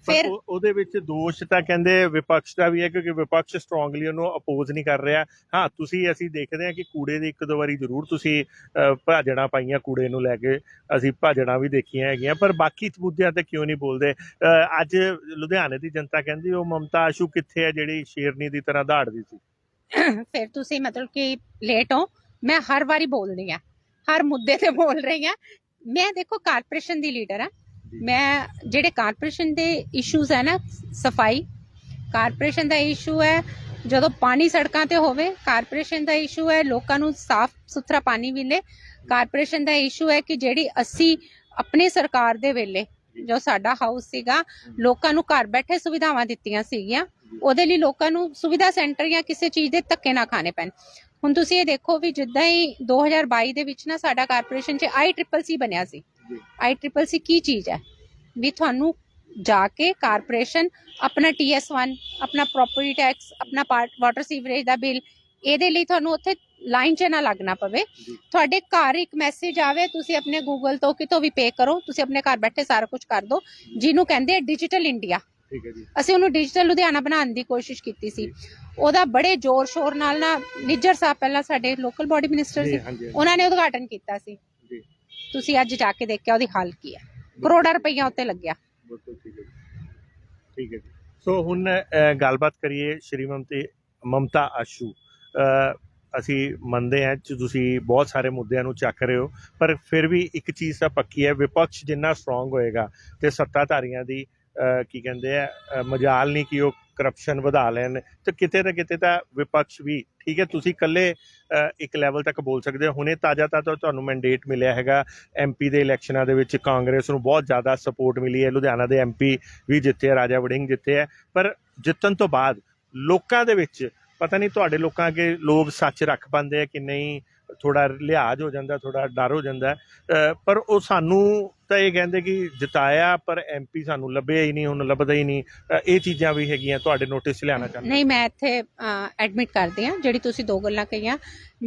ਫਿਰ- ਉਹਦੇ ਵਿੱਚ ਦੋਸ਼ ਤਾਂ ਕਹਿੰਦੇ ਵਿਪਕਸ਼ ਦਾ ਵੀ ਹੈ ਕਿਉਂਕਿ ਵਿਪਕਸ਼ ਸਟਰੋਂਗਲੀ ਉਹਨੂੰ ਅਪੋਜ਼ ਨਹੀਂ ਕਰ ਰਿਹਾ। ਹਾਂ ਤੁਸੀਂ ਅਸੀਂ ਦੇਖਦੇ ਹਾਂ ਕਿ ਕੂੜੇ ਦੀ ਇੱਕ ਦੋ ਵਾਰੀ ਜ਼ਰੂਰ ਤੁਸੀਂ ਭਾਜੜਾਂ ਪਾਈਆਂ ਕੂੜੇ ਨੂੰ ਲੈ ਕੇ। ਅਸੀਂ ਭਾਜੜਾਂ ਵੀ ਦੇਖੀਆਂ ਹੈਗੀਆਂ ਪਰ ਬਾਕੀ ਮੁੱਦਿਆਂ ਤੇ ਕਿਉਂ ਨਹੀਂ ਬੋਲਦੇ? ਅੱਜ ਲੁਧਿਆਣੇ ਦੀ ਜਨਤਾ ਕਹਿੰਦੀ ਉਹ ਮਮਤਾ ਆਸ਼ੂ ਕਿੱਥੇ ਹੈ ਜਿਹੜੀ ਸ਼ੇਰਨੀ ਦੀ ਤਰ੍ਹਾਂ ਦਹਾੜਦੀ ਸੀ? ਫਿਰ ਤੁਸੀਂ ਮਤਲਬ ਕਿ ਲੇਟ ਹੋ। ਮੈਂ ਹਰ ਵਾਰੀ ਬੋਲਦੀ ਆ ਹਰ ਮੁੱਦੇ ਤੇ ਬੋਲ ਰਹੀ ਆ ਮੈਂ ਦੇਖੋ ਕਾਰਪੋਰੇਸ਼ਨ ਦੀ ਲੀਡਰ ਆ। ਮੈਂ ਜਿਹੜੇ ਕਾਰਪੋਰੇਸ਼ਨ ਦੇ ਇਸ਼ੂਜ਼ ਹੈ ਨਾ ਸਫ਼ਾਈ ਕਾਰਪੋਰੇਸ਼ਨ ਦਾ ਇਸ਼ੂ ਹੈ ਜਦੋਂ ਪਾਣੀ ਸੜਕਾਂ ਤੇ ਹੋਵੇ ਕਾਰਪੋਰੇਸ਼ਨ ਦਾ ਇਸ਼ੂ ਹੈ ਲੋਕਾਂ ਨੂੰ ਸਾਫ਼ ਸੁਥਰਾ ਪਾਣੀ ਮਿਲੇ। ਕਾਰਪੋਰੇਸ਼ਨ ਦਾ ਇਸ਼ੂ ਹੈ ਕਿ ਜਿਹੜੀ ਅਸੀਂ ਆਪਣੀ ਸਰਕਾਰ ਦੇ ਵੇਲੇ ਜੋ। ਸਾਡਾ ਹਾਊਸ ਸੀਗਾ ਲੋਕਾਂ ਨੂੰ ਘਰ ਬੈਠੇ ਸੁਵਿਧਾਵਾਂ ਦਿੱਤੀਆਂ ਸੀਗੀਆਂ। ਉਹਦੇ ਲਈ ਲੋਕਾਂ ਨੂੰ ਸੁਵਿਧਾ ਸੈਂਟਰ ਜਾਂ ਕਿਸੇ ਚੀਜ਼ ਦੇ ਧੱਕੇ ਨਾ ਖਾਣੇ ਪੈਣ। ਹੁਣ ਤੁਸੀਂ ਇਹ ਦੇਖੋ ਵੀ ਜਿੱਦਾਂ ਹੀ 2022 ਦੇ ਵਿੱਚ ਨਾ ਸਾਡਾ ਕਾਰਪੋਰੇਸ਼ਨ 'ਚ ਆਈ ਬਣਿਆ ਸੀ। ਜੀ। ਆਈ ਕੀ ਚੀਜ਼ ਹੈ? ਵੀ ਤੁਹਾਨੂੰ ਜਾ ਕੇ ਕਾਰਪੋਰੇਸ਼ਨ ਆਪਣਾ TS1 ਆਪਣਾ ਪ੍ਰਾਪਰਟੀ ਟੈਕਸ ਆਪਣਾ ਵਾਟਰ ਸੀਵਰੇਜ ਦਾ ਬਿੱਲ ਇਹਦੇ ਲਈ ਤੁਹਾਨੂੰ ਉੱਥੇ ਲਾਈਨ 'ਚ ਨਾ ਲੱਗਣਾ ਪਵੇ। ਤੁਹਾਡੇ ਘਰ ਇੱਕ ਮੈਸੇਜ ਆਵੇ ਤੁਸੀਂ ਆਪਣੇ ਗੂਗਲ ਤੋਂ ਕਿਤੋਂ ਵੀ ਪੇ ਕਰੋ ਤੁਸੀਂ ਆਪਣੇ ਘਰ ਬੈਠੇ ਸਾਰਾ ਕੁਝ ਕਰ ਦਿਓ ਜਿਹਨੂੰ ਕਹਿੰਦੇ ਡਿਜੀਟਲ ਇੰਡੀਆ ਠੀਕ ਹੈ ਜੀ। ਅਸੀਂ ਉਹਨੂੰ ਡਿਜੀਟਲ ਲੁਧਿਆਣਾ ਬਣਾਉਣ ਦੀ ਕੋਸ਼ਿਸ਼ ਕੀਤੀ ਸੀ। ਉਹਦਾ ਬੜੇ ਜ਼ੋਰ ਸ਼ੋਰ ਨਾਲ ਨਾ ਨਿੱਜਰ ਸਾਹਿਬ ਪਹਿਲਾਂ ਸਾਡੇ ਲੋਕਲ ਬਾਡੀ ਮਿਨਿਸਟਰ ਜੀ ਸੀ ਹਾਂਜੀ ਹਾਂਜੀ, ਉਹਨਾਂ ਨੇ ਉਦਘਾਟਨ ਕੀਤਾ ਸੀ। ਜੀ। ਤੁਸੀਂ ਅੱਜ ਜਾ ਕੇ ਦੇਖਿਆ ਉਹਦੀ ਹਾਲ ਕੀ ਹੈ? ਕਰੋੜਾਂ ਰੁਪਈਆ ਉੱਤੇ ਲੱਗਿਆ। ਬਿਲਕੁਲ ਠੀਕ ਹੈ ਜੀ। ਠੀਕ ਹੈ ਜੀ। ਸੋ ਹੁਣ ਅਹ, ਗੱਲਬਾਤ ਕਰੀਏ ਸ਼੍ਰੀਮਤੀ ਮਮਤਾ ਆਸ਼ੂ। ਅਸੀਂ ਮੰਨਦੇ ਹਾਂ ਕਿ ਤੁਸੀਂ ਬਹੁਤ ਸਾਰੇ ਮੁੱਦਿਆਂ ਨੂੰ ਚੱਕ ਰਹੇ ਹੋ ਪਰ ਫਿਰ ਵੀ ਇੱਕ ਚੀਜ਼ ਤਾਂ ਪੱਕੀ ਹੈ ਵਿਪਕਸ਼ ਜਿੰਨਾ ਸਟਰੋਂਗ ਹੋਏਗਾ ਤੇ ਸੱਤਾਧਾਰੀਆਂ ਦੀ ਕੀ ਕਹਿੰਦੇ ਆ ਮਜਾਲ ਨਹੀਂ ਕਿ ਉਹ ਕਰਪਸ਼ਨ ਵਧਾ ਲੈਣ। ਤੇ ਕਿਤੇ ਨਾ ਕਿਤੇ ਤਾਂ ਵਿਪਕਸ਼ ਵੀ ਠੀਕ ਹੈ ਤੁਸੀਂ ਇਕੱਲੇ ਇੱਕ ਲੈਵਲ ਤੱਕ ਬੋਲ ਸਕਦੇ ਹੋ। ਹੁਣੇ ਤਾਜ਼ਾ ਤਾਜ਼ਾ ਤੁਹਾਨੂੰ ਮੈਂਡੇਟ ਮਿਲਿਆ ਹੈਗਾ। ਐਮਪੀ ਦੇ ਇਲੈਕਸ਼ਨਾਂ ਦੇ ਵਿੱਚ ਕਾਂਗਰਸ ਨੂੰ ਬਹੁਤ ਜ਼ਿਆਦਾ ਸਪੋਰਟ ਮਿਲੀ ਹੈ। ਲੁਧਿਆਣਾ ਦੇ ਐਮਪੀ ਵੀ ਜਿੱਤੇ ਆ, ਰਾਜਾ ਵੜਿੰਗ ਜਿੱਤੇ ਹੈ ਪਰ ਜਿੱਤਣ ਤੋਂ ਬਾਅਦ ਲੋਕਾਂ ਦੇ ਵਿੱਚ ਪਤਾ ਨਹੀਂ ਤੁਹਾਡੇ ਲੋਕਾਂ ਅੱਗੇ ਲੋਕ ਸੱਚ ਰੱਖ ਪਾਉਂਦੇ ਆ ਕਿ ਨਹੀਂ ਥੋੜਾ ਲਿਹਾਜ਼ ਹੋ ਜਾਂਦਾ ਥੋੜਾ ਡਰ ਹੋ ਜਾਂਦਾ ਪਰ ਉਹ ਸਾਨੂੰ ਤਾਂ ਇਹ ਕਹਿੰਦੇ ਕਿ ਜਿਤਾਇਆ ਪਰ ਐਮਪੀ ਸਾਨੂੰ ਲੱਭਿਆ ਹੀ ਨਹੀਂ ਹੁਣ ਲੱਭਦਾ ਹੀ ਨਹੀਂ। ਇਹ ਚੀਜ਼ਾਂ ਵੀ ਹੈਗੀਆਂ ਤੁਹਾਡੇ ਨੋਟਿਸ 'ਚ ਲਿਆਉਣਾ ਚਾਹੁੰਦੇ ਨਹੀਂ ਮੈਂ ਇੱਥੇ ਐਡਮਿਟ ਕਰਦੀ ਆ ਜਿਹੜੀ ਤੁਸੀਂ ਦੋ ਗੱਲਾਂ ਕਹੀਆਂ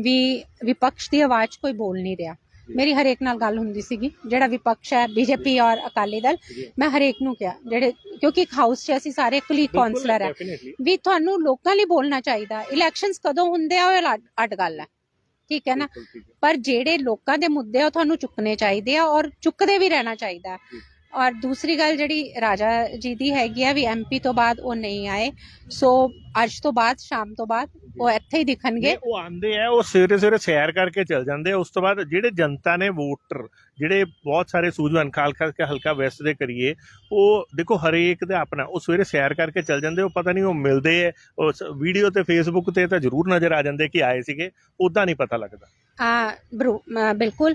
ਵੀ ਵਿਪਕਸ਼ ਦੀ ਆਵਾਜ਼ ਕੋਈ ਬੋਲ ਨਹੀਂ ਰਿਹਾ। ਮੇਰੀ ਹਰੇਕ ਨਾਲ ਗੱਲ ਹੁੰਦੀ ਸੀਗੀ ਜਿਹੜਾ ਵਿਪਕਸ਼ ਹੈ ਬੀਜੇਪੀ ਔਰ ਅਕਾਲੀ ਦਲ। ਮੈਂ ਹਰੇਕ ਨੂੰ ਕਿਹਾ ਜਿਹੜੇ ਕਿਉਂਕਿ ਇੱਕ ਹਾਊਸ 'ਚ ਅਸੀਂ ਸਾਰੇ ਕਲੀ ਕਾਉਂਸਲਰ ਹੈ. ਵੀ ਤੁਹਾਨੂੰ ਲੋਕਾਂ ਲਈ ਬੋਲਣਾ ਚਾਹੀਦਾ ਇਲੈਕਸ਼ਨਸ ਕਦੋਂ ਹੁੰਦੇ ਆ ਉਹ ਅਲੱਗ- ਗੱਲ ਹੈ। ਠੀਕ ਹੈ ਨਾ ਬਿਲਕੁਲ ਠੀਕ ਹੈ। ਪਰ ਜਿਹੜੇ ਲੋਕਾਂ ਦੇ ਮੁੱਦੇ ਆ ਉਹ ਤੁਹਾਨੂੰ ਚੁੱਕਣੇ ਚਾਹੀਦੇ ਆ ਔਰ ਚੁੱਕਦੇ ਵੀ ਰਹਿਣਾ ਚਾਹੀਦਾ ਜੀ। ਔਰ ਦੂਸਰੀ ਗੱਲ ਜਿਹੜੀ ਰਾਜਾ ਜੀ ਦੀ ਹੈਗੀ ਆ ਵੀ ਐਮਪੀ ਤੋਂ ਬਾਅਦ ਉਹ ਨਹੀਂ ਆਏ। ਸੋ ਅੱਜ ਤੋਂ ਬਾਅਦ ਸ਼ਾਮ ਤੋਂ ਬਾਅਦ ਉਹ ਇੱਥੇ ਹੀ ਦਿਖਣਗੇ। ਉਹ ਆਂਦੇ ਆ ਉਹ ਸਵੇਰੇ ਸਵੇਰੇ ਸੈਰ ਕਰਕੇ ਚੱਲ ਜਾਂਦੇ ਆ। ਉਸ ਤੋਂ ਬਾਅਦ ਜਿਹੜੇ ਜਨਤਾ ਨੇ ਵੋਟਰ ਜਿਹੜੇ ਬਹੁਤ ਸਾਰੇ ਸੂਝਵਾਨ ਖਾਲ ਖਾਲ ਕੇ ਹਲਕਾ ਵੈਸਟ ਦੇ ਕਰੀਏ ਉਹ ਦੇਖੋ ਹਰੇਕ ਦਾ ਆਪਣਾ ਉਹ ਸਵੇਰੇ ਸੈਰ ਕਰਕੇ ਚੱਲ ਜਾਂਦੇ ਉਹ ਪਤਾ ਨਹੀਂ ਉਹ ਮਿਲਦੇ ਆ। ਉਸ ਵੀਡੀਓ ਤੇ ਫੇਸਬੁੱਕ ਤੇ ਤਾਂ ਜ਼ਰੂਰ ਨਜ਼ਰ ਆ ਜਾਂਦੇ ਕਿ ਆਏ ਸੀਗੇ। ਉਦਾਂ ਨਹੀਂ ਪਤਾ ਲੱਗਦਾ। ਆ ਬਿਲਕੁਲ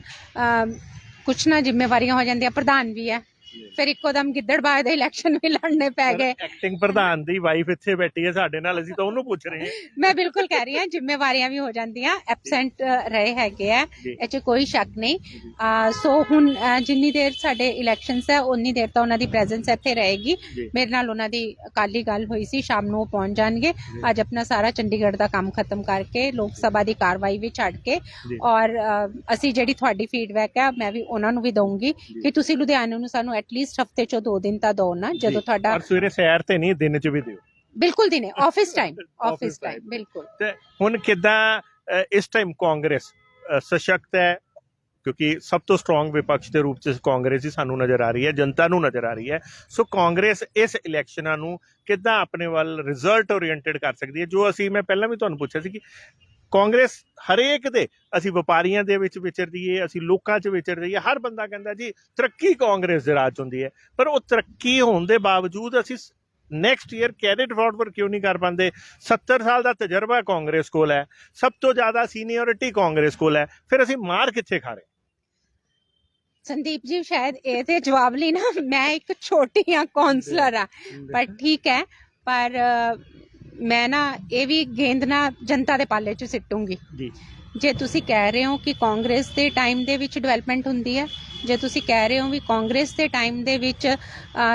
ਕੁਛ ਨਾ ਜ਼ਿੰਮੇਵਾਰੀਆਂ ਹੋ ਜਾਂਦੀਆਂ। ਪ੍ਰਧਾਨ ਵੀ ਹੈ। ਫਿਰ ਇੱਕੋ ਦਮ ਗਿੱਦੜਬਾਹ ਦੇ ਇਲੈਕਸ਼ਨ ਵੀ ਲੜਨੇ ਪੈ ਗਏ। ਐਕਟਿੰਗ ਪ੍ਰਧਾਨ ਦੀ ਵਾਈਫ ਇੱਥੇ ਬੈਠੀ ਹੈ ਸਾਡੇ ਨਾਲ ਅਸੀਂ ਤਾਂ ਉਹਨੂੰ ਪੁੱਛ ਰਹੇ ਹਾਂ। ਮੈਂ ਬਿਲਕੁਲ ਕਹਿ ਰਹੀ ਹਾਂ ਜ਼ਿੰਮੇਵਾਰੀਆਂ ਵੀ ਹੋ ਜਾਂਦੀਆਂ ਐਬਸੈਂਟ ਰਹੇ ਹੈਗੇ ਆ। ਇਹ 'ਚ ਕੋਈ ਸ਼ੱਕ ਨਹੀਂ। ਸੋ ਹੁਣ ਜਿੰਨੀ ਦੇਰ ਸਾਡੇ ਇਲੈਕਸ਼ਨਸ ਹੈ ਉਨੀ ਦੇਰ ਤਾਂ ਉਹਨਾਂ ਦੀ ਪ੍ਰੈਜ਼ੈਂਸ ਇੱਥੇ ਰਹੇਗੀ। ਮੇਰੇ ਨਾਲ ਉਹਨਾਂ ਦੀ ਕਾਲੀ ਗੱਲ ਹੋਈ ਸੀ ਸ਼ਾਮ ਨੂੰ ਉਹ ਪਹੁੰਚ ਜਾਣਗੇ। ਅੱਜ ਆਪਣਾ ਸਾਰਾ ਚੰਡੀਗੜ੍ਹ ਦਾ ਕੰਮ ਖਤਮ ਕਰਕੇ ਲੋਕ ਸਭਾ ਦੀ ਕਾਰਵਾਈ ਵੀ ਛੱਡ ਕੇ। ਔਰ ਅਸੀਂ ਜਿਹੜੀ ਤੁਹਾਡੀ ਫੀਡਬੈਕ ਹੈ ਮੈਂ ਵੀ ਉਹਨਾਂ ਨੂੰ ਵੀ ਦਊਂਗੀ ਕਿ ਤੁਸੀਂ ਲੁਧਿਆਣੇ ਨੂੰ ਸਾਨੂੰ ਐਟਲੀਸਟ ਹਫ਼ਤੇ ਚੋਂ ਦੋ ਦਿਨ ਤਾਂ ਦਿਓ ਨਾ ਜਦੋਂ। ਤੁਹਾਡਾ ਪਰ ਸਵੇਰੇ ਸੈਰ ਤੇ ਨਹੀਂ ਦਿਨ ਚ ਵੀ ਦਿਓ ਬਿਲਕੁਲ ਦਿਨੇ ਆਫਿਸ ਟਾਈਮ ਆਫਿਸ। ਟਾਈਮ ਬਿਲਕੁਲ ਤੇ ਹੁਣ ਕਿਦਾਂ ਇਸ ਟਾਈਮ ਕਾਂਗਰਸ ਸਸ਼ਕਤ ਹੈ ਕਿਉਂਕਿ ਸਭ ਤੋਂ ਸਟਰੋਂਗ ਵਿਪਕਸ਼ ਦੇ ਰੂਪ ਚ ਕਾਂਗਰਸ ਹੀ ਸਾਨੂੰ ਨਜ਼ਰ ਆ ਰਹੀ ਹੈ ਜਨਤਾ ਨੂੰ ਨਜ਼ਰ ਆ ਰਹੀ ਹੈ ਸੋ ਕਾਂਗਰਸ ਇਸ ਇਲੈਕਸ਼ਨਾਂ ਨੂੰ ਕਿੱਦਾਂ ਆਪਣੇ ਵੱਲ ਰਿਜ਼ਲਟ ਓਰੀਐਂਟਡ ਕਰ ਸਕਦੀ ਹੈ ਜੋ ਅਸੀਂ ਮੈਂ ਪਹਿਲਾਂ ਵੀ ਤੁਹਾਨੂੰ ਪੁੱਛਿਆ ਸੀ ਕਿ ਕਾਂਗਰਸ ਹਰੇਕ ਦੇ ਅਸੀਂ ਵਪਾਰੀਆਂ ਦੇ ਵਿੱਚ ਵਿਚਰਦੀ ਹੈ ਅਸੀਂ ਲੋਕਾਂ 'ਚ ਵਿਚਰਦੀ ਹੈ ਹਰ ਬੰਦਾ ਕਹਿੰਦਾ ਜੀ ਤਰੱਕੀ ਕਾਂਗਰਸ ਦੇ ਰਾਜ ਹੁੰਦੀ ਹੈ। ਪਰ ਉਹ ਤਰੱਕੀ ਹੋਣ ਦੇ ਬਾਵਜੂਦ ਅਸੀਂ ਨੈਕਸਟ ਈਅਰ ਕੈਡਿਟ ਫਾਰਵਰਡ ਕਿਉਂ ਨਹੀਂ ਕਰ ਪਾਉਂਦੇ? 70 ਸਾਲ ਦਾ ਤਜਰਬਾ ਕਾਂਗਰਸ ਕੋਲ ਹੈ ਸਭ ਤੋਂ ਜ਼ਿਆਦਾ ਸੀਨੀਅਰਿਟੀ ਕਾਂਗਰਸ ਕੋਲ ਹੈ ਫਿਰ ਅਸੀਂ ਮਾਰ ਕਿੱਥੇ ਖਾ ਰਹੇ? ਸੰਦੀਪ ਜੀ ਸ਼ਾਇਦ ਇਹ ਤੇ ਜਵਾਬ ਲਈ ਨਾ ਮੈਂ ਇੱਕ ਛੋਟੀ ਆ ਕਾਉਂਸਲਰ ਆ ਪਰ ਠੀਕ ਹੈ ਪਰ ਮੈਂ ਨਾ ਇਹ ਵੀ ਗੇਂਦ ਨਾ ਜਨਤਾ ਦੇ ਪਾਲੇ 'ਚ ਸਿੱਟੂੰਗੀ। ਜੀ। ਜੇ ਤੁਸੀਂ ਕਹਿ ਰਹੇ ਹੋ ਕਿ ਕਾਂਗਰਸ ਦੇ ਟਾਈਮ ਦੇ ਵਿੱਚ ਡਿਵੈਲਪਮੈਂਟ ਹੁੰਦੀ ਹੈ ਜੇ ਤੁਸੀਂ ਕਹਿ ਰਹੇ ਹੋ ਵੀ ਕਾਂਗਰਸ ਦੇ ਟਾਈਮ ਦੇ ਵਿੱਚ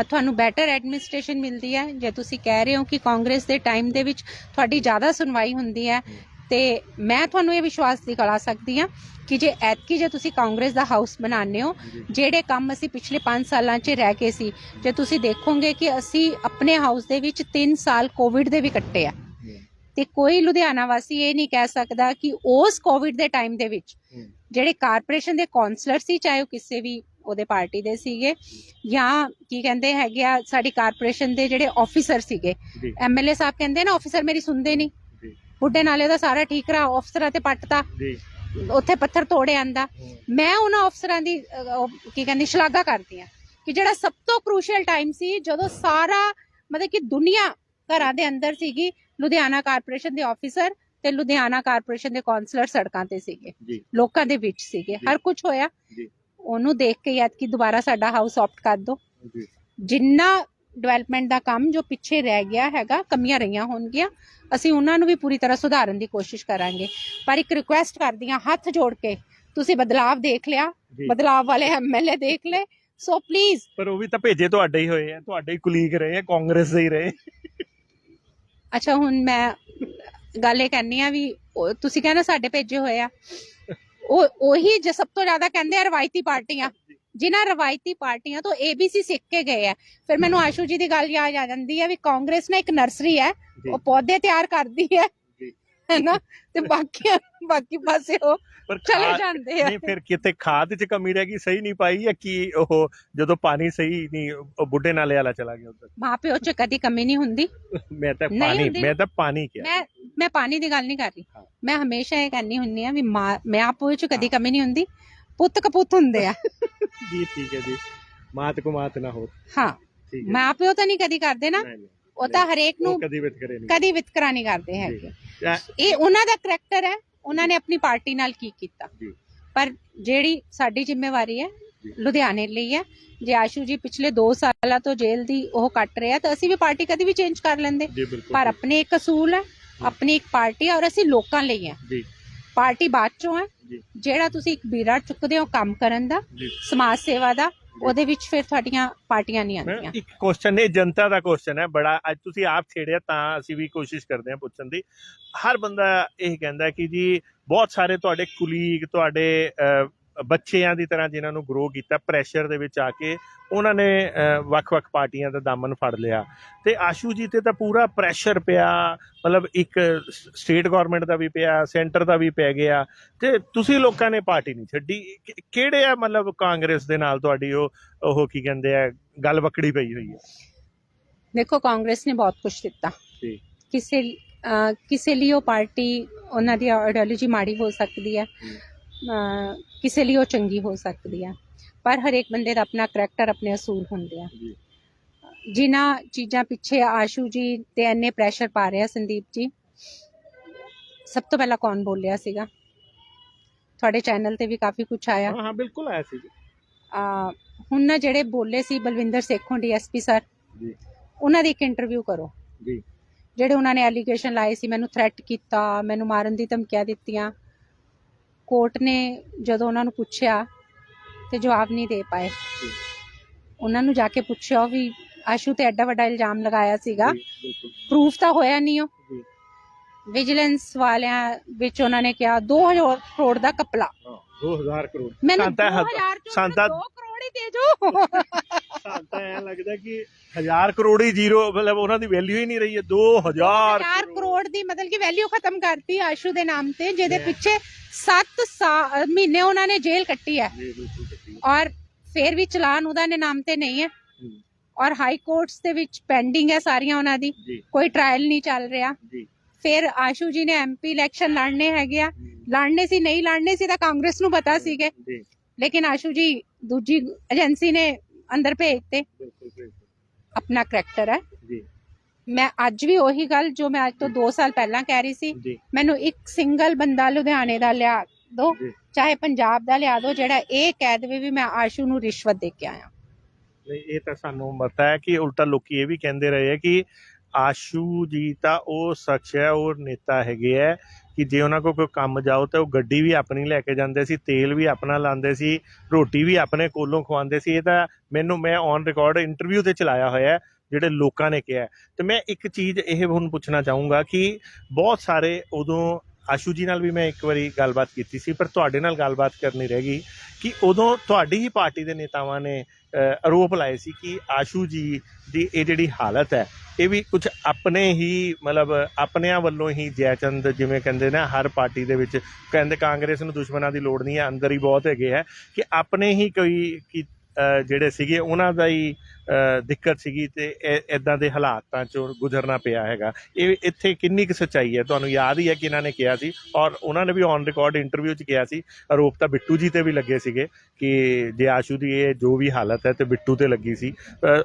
ਤੁਹਾਨੂੰ ਬੈਟਰ ਐਡਮਿਨਿਸਟ੍ਰੇਸ਼ਨ ਮਿਲਦੀ ਹੈ ਜੇ ਤੁਸੀਂ ਕਹਿ ਰਹੇ ਹੋ ਕਿ ਕਾਂਗਰਸ ਦੇ ਟਾਈਮ ਦੇ ਵਿੱਚ ਤੁਹਾਡੀ ਜ਼ਿਆਦਾ ਸੁਣਵਾਈ ਹੁੰਦੀ ਹੈ ਤੇ ਮੈਂ ਤੁਹਾਨੂੰ ਇਹ ਵਿਸ਼ਵਾਸ ਦਿਖਾ ਸਕਦੀ ਹਾਂ ਕਿ ਜੇ ਐਤਕੀ ਜੇ ਤੁਸੀਂ ਕਾਂਗਰਸ ਦਾ ਹਾਊਸ ਬਣਾਉਂਦੇ ਹੋ ਜਿਹੜੇ ਕੰਮ ਅਸੀਂ ਪਿਛਲੇ 5 ਸਾਲਾਂ 'ਚ ਰਹਿ ਕੇ ਸੀ ਜੇ ਤੁਸੀਂ ਦੇਖੋਗੇ ਕਿ ਅਸੀਂ ਆਪਣੇ ਹਾਊਸ ਦੇ ਵਿੱਚ 3 ਸਾਲ ਕੋਵਿਡ ਦੇ ਵੀ ਕੱਟੇ ਆ। ਤੇ ਕੋਈ ਲੁਧਿਆਣਾ ਵਾਸੀ ਇਹ ਨਹੀਂ ਕਹਿ ਸਕਦਾ ਕਿ ਉਸ ਕੋਵਿਡ ਦੇ ਟਾਈਮ ਦੇ ਵਿੱਚ। ਜਿਹੜੇ ਕਾਰਪੋਰੇਸ਼ਨ ਦੇ ਕਾਉਂਸਲਰ ਸੀ ਚਾਹੇ ਉਹ ਕਿਸੇ ਵੀ ਉਹਦੇ ਪਾਰਟੀ ਦੇ ਸੀਗੇ ਜਾਂ ਕੀ ਕਹਿੰਦੇ ਹੈਗੇ ਆ ਸਾਡੀ ਕਾਰਪੋਰੇਸ਼ਨ ਦੇ ਜਿਹੜੇ ਆਫੀਸਰ ਸੀਗੇ। ਐਮਐਲਏ ਸਾਹਿਬ ਕਹਿੰਦੇ ਨਾ ਆਫੀਸਰ ਮੇਰੀ ਸੁਣਦੇ ਨਹੀਂ। ਬੁੱਢੇ ਨਾਲੇ ਦਾ ਸਾਰਾ ਠੀਕ ਕਰਾ ਅਫਸਰਾਂ ਤੇ ਪੱਟਤਾ। ਜੀ। ਉੱਥੇ ਪੱਥਰ ਤੋੜੇ ਆਂਦਾ। ਮੈਂ ਉਹਨਾਂ ਅਫਸਰਾਂ ਦੀ ਕੀ ਕਹਿੰਦੀ ਸ਼ਲਾਘਾ ਕਰਦੀ ਆ ਕਿ ਜਿਹੜਾ ਸਭ ਤੋਂ ਕ੍ਰੂਸ਼ੀਅਲ ਟਾਈਮ ਸੀ ਜਦੋਂ ਸਾਰਾ ਮਤਲਬ ਕਿ ਦੁਨੀਆ ਘਰਾਂ ਦੇ ਅੰਦਰ ਸੀਗੀ ਲੁਧਿਆਣਾ ਕਾਰਪੋਰੇਸ਼ਨ ਦੇ ਆਫੀਸਰ ਤੇ ਲੁਧਿਆਣਾ ਕਾਰਪੋਰੇਸ਼ਨ ਦੇ ਕਾਉਂਸਲਰ ਸੜਕਾਂ ਤੇ ਸੀਗੇ। ਲੋਕਾਂ ਦੇ ਵਿੱਚ ਸੀਗੇ। ਹਰ ਕੁਝ ਹੋਇਆ। ਉਹਨੂੰ ਦੇਖ ਕੇ ਯਾਦ ਕਿ ਦੁਬਾਰਾ ਸਾਡਾ ਹਾਊਸ ਆਪਟ ਕਰ ਦੋ। ਜਿੰਨਾ ਡਿਵੈਲਪਮੈਂਟ ਦਾ ਕੰਮ ਜੋ ਪਿੱਛੇ ਰਹਿ ਗਿਆ ਹੈਗਾ ਕਮੀਆਂ ਰਹੀਆਂ ਹੋਣਗੀਆਂ ਅਸੀਂ ਉਹਨਾਂ ਨੂੰ ਵੀ ਪੂਰੀ ਤਰ੍ਹਾਂ ਸੁਧਾਰਨ ਦੀ ਕੋਸ਼ਿਸ਼ ਕਰਾਂਗੇ। ਪਰ ਇੱਕ ਰਿਕੁਐਸਟ ਕਰਦੀ ਹਾਂ ਹੱਥ ਜੋੜ ਕੇ ਤੁਸੀਂ ਬਦਲਾਵ ਦੇਖ ਲਿਆ ਬਦਲਾਵ ਵਾਲੇ ਐਮਐਲਏ ਦੇਖ ਲੈ ਸੋ ਪਲੀਜ਼ ਪਰ ਉਹ ਵੀ ਤਾਂ ਭੇਜੇ ਤੁਹਾਡੇ ਹੀ ਹੋਏ ਆ ਤੁਹਾਡੇ ਹੀ ਕੁਲੀਗ ਰਹੇ ਆ ਕਾਂਗਰਸ ਦੇ ਹੀ ਰਹੇ। ਅੱਛਾ ਹੁਣ ਮੈਂ ਗੱਲ ਇਹ ਕਰਨੀ ਆ ਵੀ ਉਹ- ਤੁਸੀਂ ਕਹਿੰਦੇ ਸਾਡੇ ਭੇਜੇ ਹੋਏ ਆ। ਉਹ ਉਹੀ ਜੇ ਸਭ ਤੋਂ ਜ਼ਿਆਦਾ ਕਹਿੰਦੇ ਆ ਰਵਾਇਤੀ ਪਾਰਟੀਆਂ। ਜਿਨ੍ਹਾਂ ਰਵਾਇਤੀ ਪਾਰਟੀਆਂ ਤੋਂ ਏਬੀਸੀ ਸਿੱਖ ਕੇ ਗਏ ਆ। ਫਿਰ ਮੈਨੂੰ ਆਸ਼ੂ ਜੀ ਦੀ ਗੱਲ ਯਾਦ ਆ ਜਾਂਦੀ ਹੈ ਵੀ ਕਾਂਗਰਸ ਨਾ ਇੱਕ ਨਰਸਰੀ ਹੈ। ਉਹ ਪੌਦੇ ਤਿਆਰ ਕਰਦੀ ਹੈ। ਹੈਨਾ? ਤੇ ਬਾਕੀ ਬਾਕੀ ਪਾਸੇ ਉਹ ਪਰ ਚਲੇ ਜਾਂਦੇ ਆ। ਨਹੀਂ ਫਿਰ ਕਿਤੇ ਖਾਦ 'ਚ ਕਮੀ ਰਹਿ ਗਈ ਸਹੀ ਨਹੀਂ ਪਾਈ ਜਾਂ ਕੀ ਉਹ ਜਦੋਂ ਪਾਣੀ ਸਹੀ ਨਹੀਂ ਉਹ ਬੁੱਢੇ ਨਾਲੇ ਵਾਲਾ ਚਲਾ ਗਿਆ ਉਧਰ? ਮਾਪਿਓ ਚ ਕਦੀ ਕਮੀ ਨਹੀਂ ਹੁੰਦੀ। ਮੈਂ ਤਾਂ ਪਾਣੀ। ਮੈਂ ਤਾਂ ਪਾਣੀ ਕਿਹਾ। ਮੈਂ ਮੈਂ ਪਾਣੀ ਦੀ ਗੱਲ ਨਹੀਂ ਕਰ ਰਹੀ। ਮੈਂ ਹਮੇਸ਼ਾ ਇਹ ਕਹਿੰਦੀ ਹੁੰਨੀ ਆ ਵੀ ਮਾਂ ਮਾਪਿਓ ਚ ਕਦੀ ਕਮੀ ਨਹੀਂ ਹੁੰਦੀ। ਪੁੱਤ ਕਪੁੱਤ ਹੁੰਦੇ ਆ। <laughs> ਜੀ ਠੀਕ ਹੈ ਜੀ। ਮਾਤ ਕੋ ਮਾਤ ਨਾ ਹੋ ਹਾਂ। ਠੀਕ ਹੈ ਮਾਪਿਓ ਤਾਂ ਨਹੀਂ ਕਦੀ ਕਰਦੇ ਨਾ। ਨਹੀਂ, ਨਹੀਂ, ਉਹ ਤਾਂ ਹਰੇਕ ਉਹ ਨੂੰ ਕਦੀ ਵਿਤਕਰੇ ਨਹੀਂ ਕਦੀ ਵਿਤਕਰਾ ਨਹੀਂ ਕਰਦੇ ਹੈਗੇ। ਜਾਂ- ਇਹ ਉਹਨਾਂ ਦਾ ਕਰੈਕਟਰ ਹੈ। ਉਹਨਾਂ ਨੇ ਆਪਣੀ ਪਾਰਟੀ ਨਾਲ ਕੀ ਕੀਤਾ। ਜੀ। ਪਰ ਜਿਹੜੀ ਸਾਡੀ ਜ਼ਿੰਮੇਵਾਰੀ ਹੈ ਜੀ। ਲੁਧਿਆਣੇ ਲਈ ਹੈ। ਜੇ ਆਸ਼ੂ ਜੀ ਪਿਛਲੇ 2 ਸਾਲਾਂ ਤੋਂ ਜੇਲ੍ਹ ਦੀ ਉਹ ਕੱਟ ਰਿਹਾ ਤਾਂ ਅਸੀਂ ਵੀ ਪਾਰਟੀ ਕਦੀ ਵੀ ਚੇਂਜ ਕਰ ਲੈਂਦੇ। ਜੀ ਬਿਲਕੁਲ ਪਰ ਆਪਣੇ ਇੱਕ ਅਸੂਲ ਹੈ ਆਪਣੀ ਇੱਕ ਪਾਰਟੀ ਹੈ ਔਰ ਅਸੀਂ ਲੋਕਾਂ ਲਈ ਹੈ। ਜੀ। ਪਾਰਟੀ ਬਾਅਦ ਚੋਂ ਹੈ। ਜਿਹੜਾ ਤੁਸੀਂ ਇੱਕ ਬੀੜਾ ਚੁੱਕਦੇ ਹੋ ਕੰਮ ਕਰਨ ਦਾ ਸਮਾਜ ਸੇਵਾ ਦਾ ਉਹਦੇ ਵਿੱਚ ਫਿਰ ਤੁਹਾਡੀਆਂ ਪਾਰਟੀਆਂ ਨਹੀਂ ਆਉਂਦੀਆਂ। ਇੱਕ ਕੁਐਸਚਨ ਇਹ ਜਨਤਾ ਦਾ ਕੁਐਸਚਨ ਹੈ ਬੜਾ ਅੱਜ ਤੁਸੀਂ ਆਪ ਛੇੜਿਆ ਤਾਂ ਅਸੀਂ ਵੀ ਕੋਸ਼ਿਸ਼ ਕਰਦੇ ਹਾਂ ਪੁੱਛਣ ਦੀ। ਹਰ ਬੰਦਾ ਇਹ ਕਹਿੰਦਾ ਕਿ ਜੀ ਬਹੁਤ ਸਾਰੇ ਤੁਹਾਡੇ ਕੁਲੀਗ ਤੁਹਾਡੇ ਬੱਚਿਆਂ ਦੀ ਤਰ੍ਹਾਂ ਜਿਨ੍ਹਾਂ ਨੂੰ ਗਰੋ ਕੀਤਾ ਪ੍ਰੈਸ਼ਰ ਦੇ ਵਿੱਚ ਆ ਕੇ ਉਹਨਾਂ ਨੇ ਵੱਖ-ਵੱਖ ਪਾਰਟੀਆਂ ਦਾ ਦਾਮਨ ਫੜ ਲਿਆ। ਤੇ ਆਸ਼ੂ ਜੀ ਤੇ ਤਾਂ ਪੂਰਾ ਪ੍ਰੈਸ਼ਰ ਪਿਆ ਮਤਲਬ ਇੱਕ ਸਟੇਟ ਗਵਰਨਮੈਂਟ ਦਾ ਵੀ ਪਿਆ ਸੈਂਟਰ ਦਾ ਵੀ ਪੈ ਗਿਆ। ਤੇ ਤੁਸੀਂ ਲੋਕਾਂ ਨੇ ਪਾਰਟੀ ਨਹੀਂ ਛੱਡੀ। ਕਿਹੜੇ ਆ ਮਤਲਬ ਕਾਂਗਰਸ ਦੇ ਨਾਲ ਤੁਹਾਡੀ ਉਹ ਉਹ ਕੀ ਕਹਿੰਦੇ ਆ ਗੱਲ ਵਕੜੀ ਪਈ ਹੋਈ ਹੈ? ਦੇਖੋ ਕਾਂਗਰਸ ਨੇ ਬਹੁਤ ਕੁਝ ਦਿੱਤਾ। ਜੀ। ਕਿਸੇ ਕਿਸੇ ਲਈ ਉਹ ਪਾਰਟੀ ਉਹਨਾਂ ਦੀ ਆਈਡੀਓਲੋਜੀ ਮਾੜੀ ਹੋ ਸਕਦੀ ਹੈ। ਕਿਸੇ ਲਈ ਉਹ ਚੰਗੀ ਹੋ ਸਕਦੀ ਹੈ ਪਰ ਹਰੇਕ ਬੰਦੇ ਦਾ ਆਪਣਾ ਕਰੈਕਟਰ ਆਪਣੇ ਅਸੂਲ ਹੁੰਦੇ ਆ। ਜਿਨ੍ਹਾਂ ਚੀਜ਼ਾਂ ਪਿੱਛੇ ਆਸ਼ੂ ਜੀ ਤੇ ਇੰਨੇ ਪ੍ਰੈਸ਼ਰ ਪਾ ਰਿਹਾ ਸੰਦੀਪ ਜੀ ਸਭ ਤੋਂ ਪਹਿਲਾਂ ਕੌਣ ਬੋਲਿਆ ਸੀਗਾ ਤੁਹਾਡੇ ਚੈਨਲ ਤੇ ਵੀ ਕਾਫੀ ਕੁਝ ਆਇਆ ਹਾਂ ਹਾਂ ਬਿਲਕੁਲ ਆਇਆ ਸੀ ਜੀ। ਆ ਹੁਣ ਨਾ ਜਿਹੜੇ ਬੋਲੇ ਸੀ ਬਲਵਿੰਦਰ ਸੇਖੋਂ ਡੀਐਸਪੀ ਸਰ ਜੀ। ਉਹਨਾਂ ਦੀ ਇੱਕ ਇੰਟਰਵਿਊ ਕਰੋ ਜੀ। ਜਿਹੜੇ ਉਹਨਾਂ ਨੇ ਐਲੀਗੇਸ਼ਨ ਲਾਏ ਸੀ ਮੈਨੂੰ ਥ੍ਰੈਟ ਕੀਤਾ ਮੈਨੂੰ ਮਾਰਨ ਦੀ ਧਮਕੀਆਂ ਦਿੱਤੀਆਂ ਕੋਰਟ ਨੇ ਜਦੋਂ ਉਹਨਾਂ ਨੂੰ ਪੁੱਛਿਆ ਤੇ ਜਵਾਬ ਨਹੀਂ ਦੇ ਪਾਏ। ਉਹਨਾਂ ਨੂੰ ਜਾ ਕੇ ਪੁੱਛਿਆ ਵੀ ਆਸ਼ੂ ਤੇ ਐਡਾ ਵੱਡਾ ਇਲਜ਼ਾਮ ਲਗਾਇਆ ਸੀਗਾ। ਪ੍ਰੂਫ ਤਾਂ ਹੋਇਆ ਨਹੀਂ ਉਹ। ਵਿਜੀਲੈਂਸ ਵਾਲਿਆਂ ਵਿੱਚ ਉਹਨਾਂ ਨੇ ਕਿਹਾ 2000 ਕਰੋੜ ਦਾ ਕਪਲਾ। ਹਾਂ 2000 ਕਰੋੜ। ਮੈਨੂੰ ਸਾਨੂੰ ਤਾਂ 2000 ਚੋਂ ਸਾਨੂੰ ਤਾਂ- 2 ਕਰੋੜ ਹੀ ਦੇ ਜੋ ਸਾਨੂੰ ਤਾਂ ਐ ਲੱਗਦਾ ਕਿ 1000 ਕਰੋੜ ਹੀ ਜ਼ੀਰੋ ਮਤਲਬ ਉਹਨਾਂ ਦੀ ਵੈਲਿਊ ਹੀ ਨਹੀਂ ਰਹੀ ਹੈ 2000 4 ਕਰੋੜ। ਦੀ ਮਤਲਬ ਕਿ ਵੈਲਿਊ ਖਤਮ ਕਰਤੀ ਆਸ਼ੂ ਦੇ ਨਾਮ ਤੇ ਜਿਹਦੇ. ਪਿੱਛੇ 7 ਮਹੀਨੇ ਉਹਨਾਂ ਨੇ ਜੇਲ੍ਹ ਕੱਟੀ ਹੈ। ਔਰ ਫਿਰ ਵੀ ਚਲਾਨ ਉਹਦਾ ਨੇ ਨਾਮ ਤੇ ਨਹੀਂ ਹੈ। ਔਰ ਹਾਈ ਕੋਰਟਸ ਦੇ ਵਿੱਚ ਪੈਂਡਿੰਗ ਹੈ ਸਾਰੀਆਂ ਉਹਨਾਂ ਦੀ। ਕੋਈ ਟ੍ਰਾਇਲ ਨਹੀਂ ਚੱਲ ਰਿਹਾ। ਫਿਰ ਆਸ਼ੂ ਜੀ ਨੇ ਐਮਪੀ ਇਲੈਕਸ਼ਨ ਲੜਨੇ ਹੈਗੇ ਆ। ਲੜਨੇ ਸੀ ਨਹੀਂ ਲੜਨੇ ਸੀ ਤਾਂ ਕਾਂਗਰਸ ਨੂੰ ਪਤਾ ਸੀਗੇ। ਲੇਕਿਨ ਆਸ਼ੂ ਜੀ ਦੂਜੀ ਏਜੰਸੀ ਨੇ ਅੰਦਰ ਭੇਜਤੇ ਆਪਣਾ ਕਰੈਕਟਰ ਹੈ। ਜੀ। ਮੈਂ ਅੱਜ ਵੀ ਉਹੀ ਗੱਲ ਜੋ ਮੈਂ ਅੱਜ ਤੋਂ 2 ਸਾਲ ਪਹਿਲਾਂ ਕਹਿ ਰਹੀ ਸੀ। ਮੈਨੂੰ ਇੱਕ ਸਿੰਗਲ ਬੰਦਾ ਲੁਧਿਆਣੇ ਦਾ ਲਿਆ ਦੋ। ਚਾਹੇ ਪੰਜਾਬ ਦਾ ਲਿਆ ਦੋ ਜਿਹੜਾ ਇਹ ਕਹਿ ਦੇਵੇ ਵੀ ਮੈਂ ਆਸ਼ੂ ਨੂੰ ਰਿਸ਼ਵਤ ਦੇ ਕੇ ਆਇਆ। ਨਹੀਂ ਇਹ ਤਾਂ ਸਾਨੂੰ ਪਤਾ ਹੈ ਕਿ ਉਲਟਾ ਲੋਕੀ ਇਹ ਵੀ ਕਹਿੰਦੇ ਰਹੇ ਹੈ ਕਿ ਆਸ਼ੂ ਜੀ ਤਾਂ ਉਹ ਸ਼ਖਸ ਹੈ ਉਹ ਨੇਤਾ ਹੈਗੇ ਹੈ ਕਿ ਜੇ ਉਹਨਾਂ ਕੋਲ ਕੋਈ ਕੰਮ ਜਾਓ ਤਾਂ ਉਹ ਗੱਡੀ ਵੀ ਆਪਣੀ ਲੈ ਕੇ ਜਾਂਦੇ ਸੀ, ਤੇਲ ਵੀ ਆਪਣਾ ਲਾਉਂਦੇ ਸੀ, ਰੋਟੀ ਵੀ ਆਪਣੇ ਕੋਲੋਂ ਖਵਾਉਂਦੇ ਸੀ ਇਹ ਤਾਂ ਮੈਨੂੰ, ਮੈਂ ਔਨ ਰਿਕਾਰਡ ਇੰਟਰਵਿਊ ਤੇ ਚਲਾਇਆ ਹੋਇਆ ਜਿਹੜੇ ਲੋਕਾਂ ਨੇ ਕਿਹਾ ਹੈ। ਤੇ ਮੈਂ ਇੱਕ ਚੀਜ਼ ਇਹ ਹੁਣ ਪੁੱਛਣਾ ਚਾਹੂੰਗਾ ਕਿ ਬਹੁਤ ਸਾਰੇ ਉਦੋਂ ਆਸ਼ੂ ਜੀ ਨਾਲ ਵੀ ਮੈਂ ਇੱਕ ਵਾਰੀ ਗੱਲਬਾਤ ਕੀਤੀ ਸੀ, ਪਰ ਤੁਹਾਡੇ ਨਾਲ ਗੱਲਬਾਤ ਕਰਨੀ ਰਹਿ ਗਈ ਕਿ ਉਦੋਂ ਤੁਹਾਡੀ ਹੀ ਪਾਰਟੀ ਦੇ ਨੇਤਾਵਾਂ ਨੇ ਆਰੋਪ ਲਾਏ ਸੀ ਕਿ ਆਸ਼ੂ ਜੀ ਦੀ ਇਹ ਜਿਹੜੀ ਹਾਲਤ ਹੈ, ਇਹ ਵੀ ਕੁਝ ਆਪਣੇ ਹੀ ਮਤਲਬ ਆਪਣਿਆਂ ਵੱਲੋਂ ਹੀ ਜੈਚੰਦ ਜਿਵੇਂ ਕਹਿੰਦੇ ਨੇ, ਹਰ ਪਾਰਟੀ ਦੇ ਵਿੱਚ ਕਹਿੰਦੇ ਕਾਂਗਰਸ ਨੂੰ ਦੁਸ਼ਮਣਾਂ ਦੀ ਲੋੜ ਨਹੀਂ ਹੈ, ਅੰਦਰ ਹੀ ਬਹੁਤ ਹੈਗੇ ਹੈ ਕਿ ਆਪਣੇ ਹੀ ਕੋਈ ਜਿਹੜੇ ਸੀਗੇ ਉਹਨਾਂ ਦਾ ਹੀ ਦਿੱਕਤ ਸੀਗੀ ਤੇ ਇਦਾਂ ਦੇ ਹਾਲਾਤਾਂ ਚੋਂ ਗੁਜ਼ਰਨਾ ਪਿਆ ਹੈਗਾ। ਇਹ ਇੱਥੇ ਕਿੰਨੀ ਕੁ ਸੱਚਾਈ ਹੈ? ਤੁਹਾਨੂੰ ਯਾਦ ਹੀ ਹੈ ਕਿ ਇਹਨਾਂ ਨੇ ਕਿਹਾ ਸੀ ਔਰ ਉਹਨਾਂ ਨੇ ਵੀ ਔਨ ਰਿਕਾਰਡ ਇੰਟਰਵਿਊ 'ਚ ਕਿਹਾ ਸੀ ਆਰੋਪ ਤਾਂ ਬਿੱਟੂ ਜੀ ਤੇ ਵੀ ਲੱਗੇ ਸੀਗੇ ਕਿ ਜੇ ਆਸ਼ੂ ਦੀ ਇਹ ਜੋ ਵੀ ਹਾਲਤ ਹੈ ਤੇ ਬਿੱਟੂ ਤੇ ਲੱਗੀ ਸੀ।